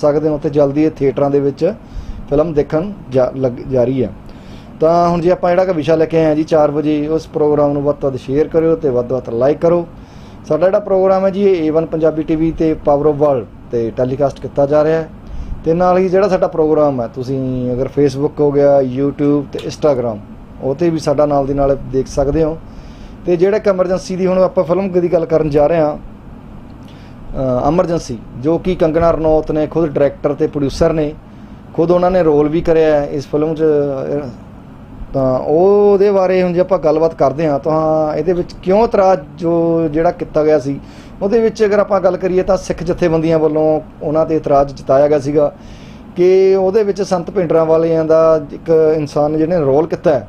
ਸਕਦੇ ਹੋ ਤੇ ਜਲਦੀ ਇਹ ਥੀਏਟਰਾਂ ਦੇ ਵਿੱਚ ਫਿਲਮ ਦੇਖਣ ਜਾ- ਲੱਗ- ਜਾਰੀ ਹੈ। ਤਾਂ ਹੁਣ ਜੇ ਆਪਾਂ ਜਿਹੜਾ ਕਿ ਵਿਸ਼ਾ ਲੈ ਕੇ ਆਏ ਹਾਂ ਜੀ 4 ਵਜੇ, ਉਸ ਪ੍ਰੋਗਰਾਮ ਨੂੰ ਵੱਧ ਤੋਂ ਵੱਧ ਸ਼ੇਅਰ ਕਰਿਓ ਤੇ ਵੱਧ ਤੋਂ ਵੱਧ ਲਾਈਕ ਕਰੋ। ਸਾਡਾ ਜਿਹੜਾ ਪ੍ਰੋਗਰਾਮ ਹੈ ਜੀ, ਇਹ A1 ਪੰਜਾਬੀ ਟੀਵੀ ਤੇ ਪਾਵਰ ਆਫ ਵਰਲਡ ਤੇ ਟੈਲੀਕਾਸਟ ਕੀਤਾ ਜਾ ਰਿਹਾ ਹੈ। ਤੇ ਨਾਲ ਹੀ ਜਿਹੜਾ ਸਾਡਾ ਪ੍ਰੋਗਰਾਮ ਹੈ, ਤੁਸੀਂ ਅਗਰ ਫੇਸਬੁੱਕ ਹੋ ਗਿਆ, YouTube ਤੇ Instagram ਉਹ ਤੇ ਵੀ ਸਾਡਾ ਨਾਲ ਦੀ ਨਾਲ ਦੇਖ ਸਕਦੇ ਹੋ। ਤੇ ਜਿਹੜੇ ਕਿ ਐਮਰਜੈਂਸੀ ਦੀ ਹੁਣ ਆਪਾਂ ਫਿਲਮ ਦੀ ਗੱਲ ਕਰਨ ਜਾ ਰਹੇ ਹਾਂ ਐਮਰਜੈਂਸੀ ਜੋ ਕਿ ਕੰਗਨਾ ਰਣੌਤ ਨੇ ਖੁਦ ਡਾਇਰੈਕਟਰ ਤੇ ਪ੍ਰੋਡਿਊਸਰ ਨੇ ਖੁਦ ਉਹਨਾਂ ਨੇ ਰੋਲ ਵੀ ਕਰਿਆ ਇਸ ਫਿਲਮ 'ਚ ਅਹ, ਤਾਂ ਉਹਦੇ ਬਾਰੇ ਹੁਣ ਜੇ ਆਪਾਂ ਗੱਲਬਾਤ ਕਰਦੇ ਹਾਂ ਤਾਂ ਇਹਦੇ ਵਿੱਚ ਕਿਉਂ ਇਤਰਾਜ਼ ਜੋ ਜਿਹੜਾ ਕੀਤਾ ਗਿਆ ਸੀ ਉਹਦੇ ਵਿੱਚ ਅਗਰ ਆਪਾਂ ਗੱਲ ਕਰੀਏ ਤਾਂ ਸਿੱਖ ਜਥੇਬੰਦੀਆਂ ਵੱਲੋਂ ਉਹਨਾਂ ਤੇ ਇਤਰਾਜ਼ ਜਤਾਇਆ ਗਿਆ ਸੀਗਾ ਕਿ ਉਹਦੇ ਵਿੱਚ ਸੰਤ ਪਿੰਡਰਾਂ ਵਾਲਿਆਂ ਦਾ ਇੱਕ ਇਨਸਾਨ ਜਿਹਨੇ ਰੋਲ ਕੀਤਾ ਹੈ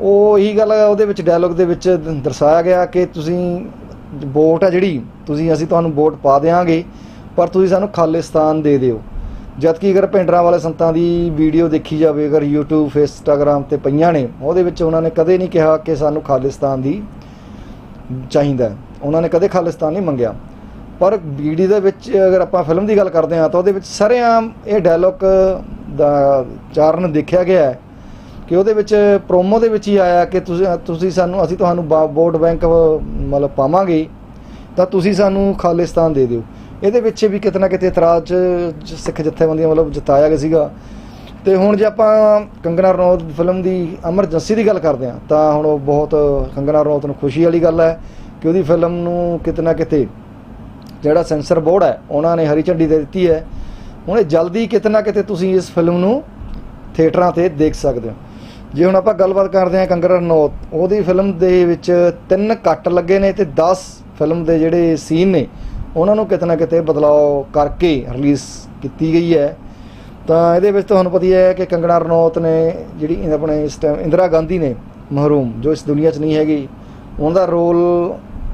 ਉਹ ਇਹੀ ਗੱਲ ਉਹਦੇ ਵਿੱਚ ਡਾਇਲੋਗ ਦੇ ਵਿੱਚ ਦਰਸਾਇਆ ਗਿਆ ਕਿ ਤੁਸੀਂ ਵੋਟ ਹੈ ਜਿਹੜੀ, ਤੁਸੀਂ ਅਸੀਂ ਤੁਹਾਨੂੰ ਵੋਟ ਪਾ ਦੇਵਾਂਗੇ ਪਰ ਤੁਸੀਂ ਸਾਨੂੰ ਖਾਲਿਸਤਾਨ ਦੇ ਦਿਓ। ਜਦ ਕਿ ਅਗਰ ਪਿੰਡਰਾਂ ਵਾਲੇ ਸੰਤਾਂ ਦੀ ਵੀਡੀਓ ਦੇਖੀ ਜਾਵੇ, ਅਗਰ YouTube, Instagram ਤੇ ਪਈਆਂ ਨੇ, ਉਹਦੇ ਵਿੱਚ ਉਹਨਾਂ ਨੇ ਕਦੇ ਨਹੀਂ ਕਿਹਾ ਕਿ ਸਾਨੂੰ ਖਾਲਿਸਤਾਨ ਦੀ ਚਾਹੀਦਾ ਉਹਨਾਂ ਨੇ ਕਦੇ ਖਾਲਿਸਤਾਨ ਨਹੀਂ ਮੰਗਿਆ। ਪਰ ਵੀਡੀਓ ਦੇ ਵਿੱਚ ਅਗਰ ਆਪਾਂ ਫਿਲਮ ਦੀ ਗੱਲ ਕਰਦੇ ਹਾਂ, ਤਾਂ ਉਹਦੇ ਵਿੱਚ ਸਰੇਆਮ ਇਹ ਡਾਇਲੋਗ ਦਾ ਚਾਰਨ ਦੇਖਿਆ ਗਿਆ ਹੈ ਕਿ ਉਹਦੇ ਵਿੱਚ ਪ੍ਰੋਮੋ ਦੇ ਵਿੱਚ ਹੀ ਆਇਆ ਕਿ ਤੁਸੀਂ ਤੁਸੀਂ ਸਾਨੂੰ, ਅਸੀਂ ਤੁਹਾਨੂੰ ਬਾ- ਵੋਟ ਬੈਂਕ ਮਤਲਬ ਪਾਵਾਂਗੇ ਤਾਂ ਤੁਸੀਂ ਸਾਨੂੰ ਖਾਲਿਸਤਾਨ ਦੇ ਦਿਓ। ਇਹਦੇ ਵਿੱਚ ਵੀ ਕਿਤੇ ਨਾ ਕਿਤੇ ਇਤਰਾਜ਼ ਜ- ਸਿੱਖ ਜਥੇਬੰਦੀਆਂ ਮਤਲਬ ਜਤਾਇਆ ਗਿਆ ਸੀਗਾ। ਤੇ ਹੁਣ ਜੇ ਆਪਾਂ ਕੰਗਨਾ ਰਣੌਤ ਫਿਲਮ ਦੀ ਐਮਰਜੈਂਸੀ ਦੀ ਗੱਲ ਕਰਦੇ ਹਾਂ, ਤਾਂ ਹੁਣ ਉਹ ਬਹੁਤ ਕੰਗਨਾ ਰਣੌਤ ਨੂੰ ਖੁਸ਼ੀ ਵਾਲੀ ਗੱਲ ਹੈ ਕਿ ਉਹਦੀ ਫਿਲਮ ਨੂੰ ਕਿਤੇ ਨਾ ਕਿਤੇ ਜਿਹੜਾ ਸੈਂਸਰ ਬੋਰਡ ਹੈ, ਉਹਨਾਂ ਨੇ ਹਰੀ ਝੰਡੀ ਦੇ ਦਿੱਤੀ ਹੈ। ਹੁਣ ਜਲਦੀ ਕਿਤੇ ਨਾ ਕਿਤੇ ਤੁਸੀਂ ਇਸ ਫਿਲਮ ਨੂੰ ਥੀਏਟਰਾਂ ਤੇ ਦੇਖ ਸਕਦੇ ਹੋ। ਜੇ ਹੁਣ ਆਪਾਂ ਗੱਲਬਾਤ ਕਰਦੇ ਹਾਂ ਕੰਗਨਾ ਰਣੌਤ, ਉਹਦੀ ਫਿਲਮ ਦੇ ਵਿੱਚ ਤਿੰਨ ਕੱਟ ਲੱਗੇ ਨੇ ਤੇ 10 ਫਿਲਮ ਦੇ ਜਿਹੜੇ ਸੀਨ ਨੇ, ਉਹਨਾਂ ਨੂੰ ਕਿਤੇ ਨਾ ਕਿਤੇ ਬਦਲਾਅ ਕਰਕੇ ਰਿਲੀਜ਼ ਕੀਤੀ ਗਈ ਹੈ। ਤਾਂ ਇਹਦੇ ਵਿੱਚ ਤੁਹਾਨੂੰ ਪਤਾ ਹੀ ਹੈ ਕਿ ਕੰਗਣਾ ਰਣੌਤ ਨੇ ਜਿਹੜੀ ਆਪਣੇ ਇਸ ਟਾਈਮ ਇੰਦਰਾ ਗਾਂਧੀ ਨੇ ਮਹਰੂਮ, ਜੋ ਇਸ ਦੁਨੀਆ 'ਚ ਨਹੀਂ ਹੈਗੀ ਉਹਨਾਂ ਦਾ ਰੋਲ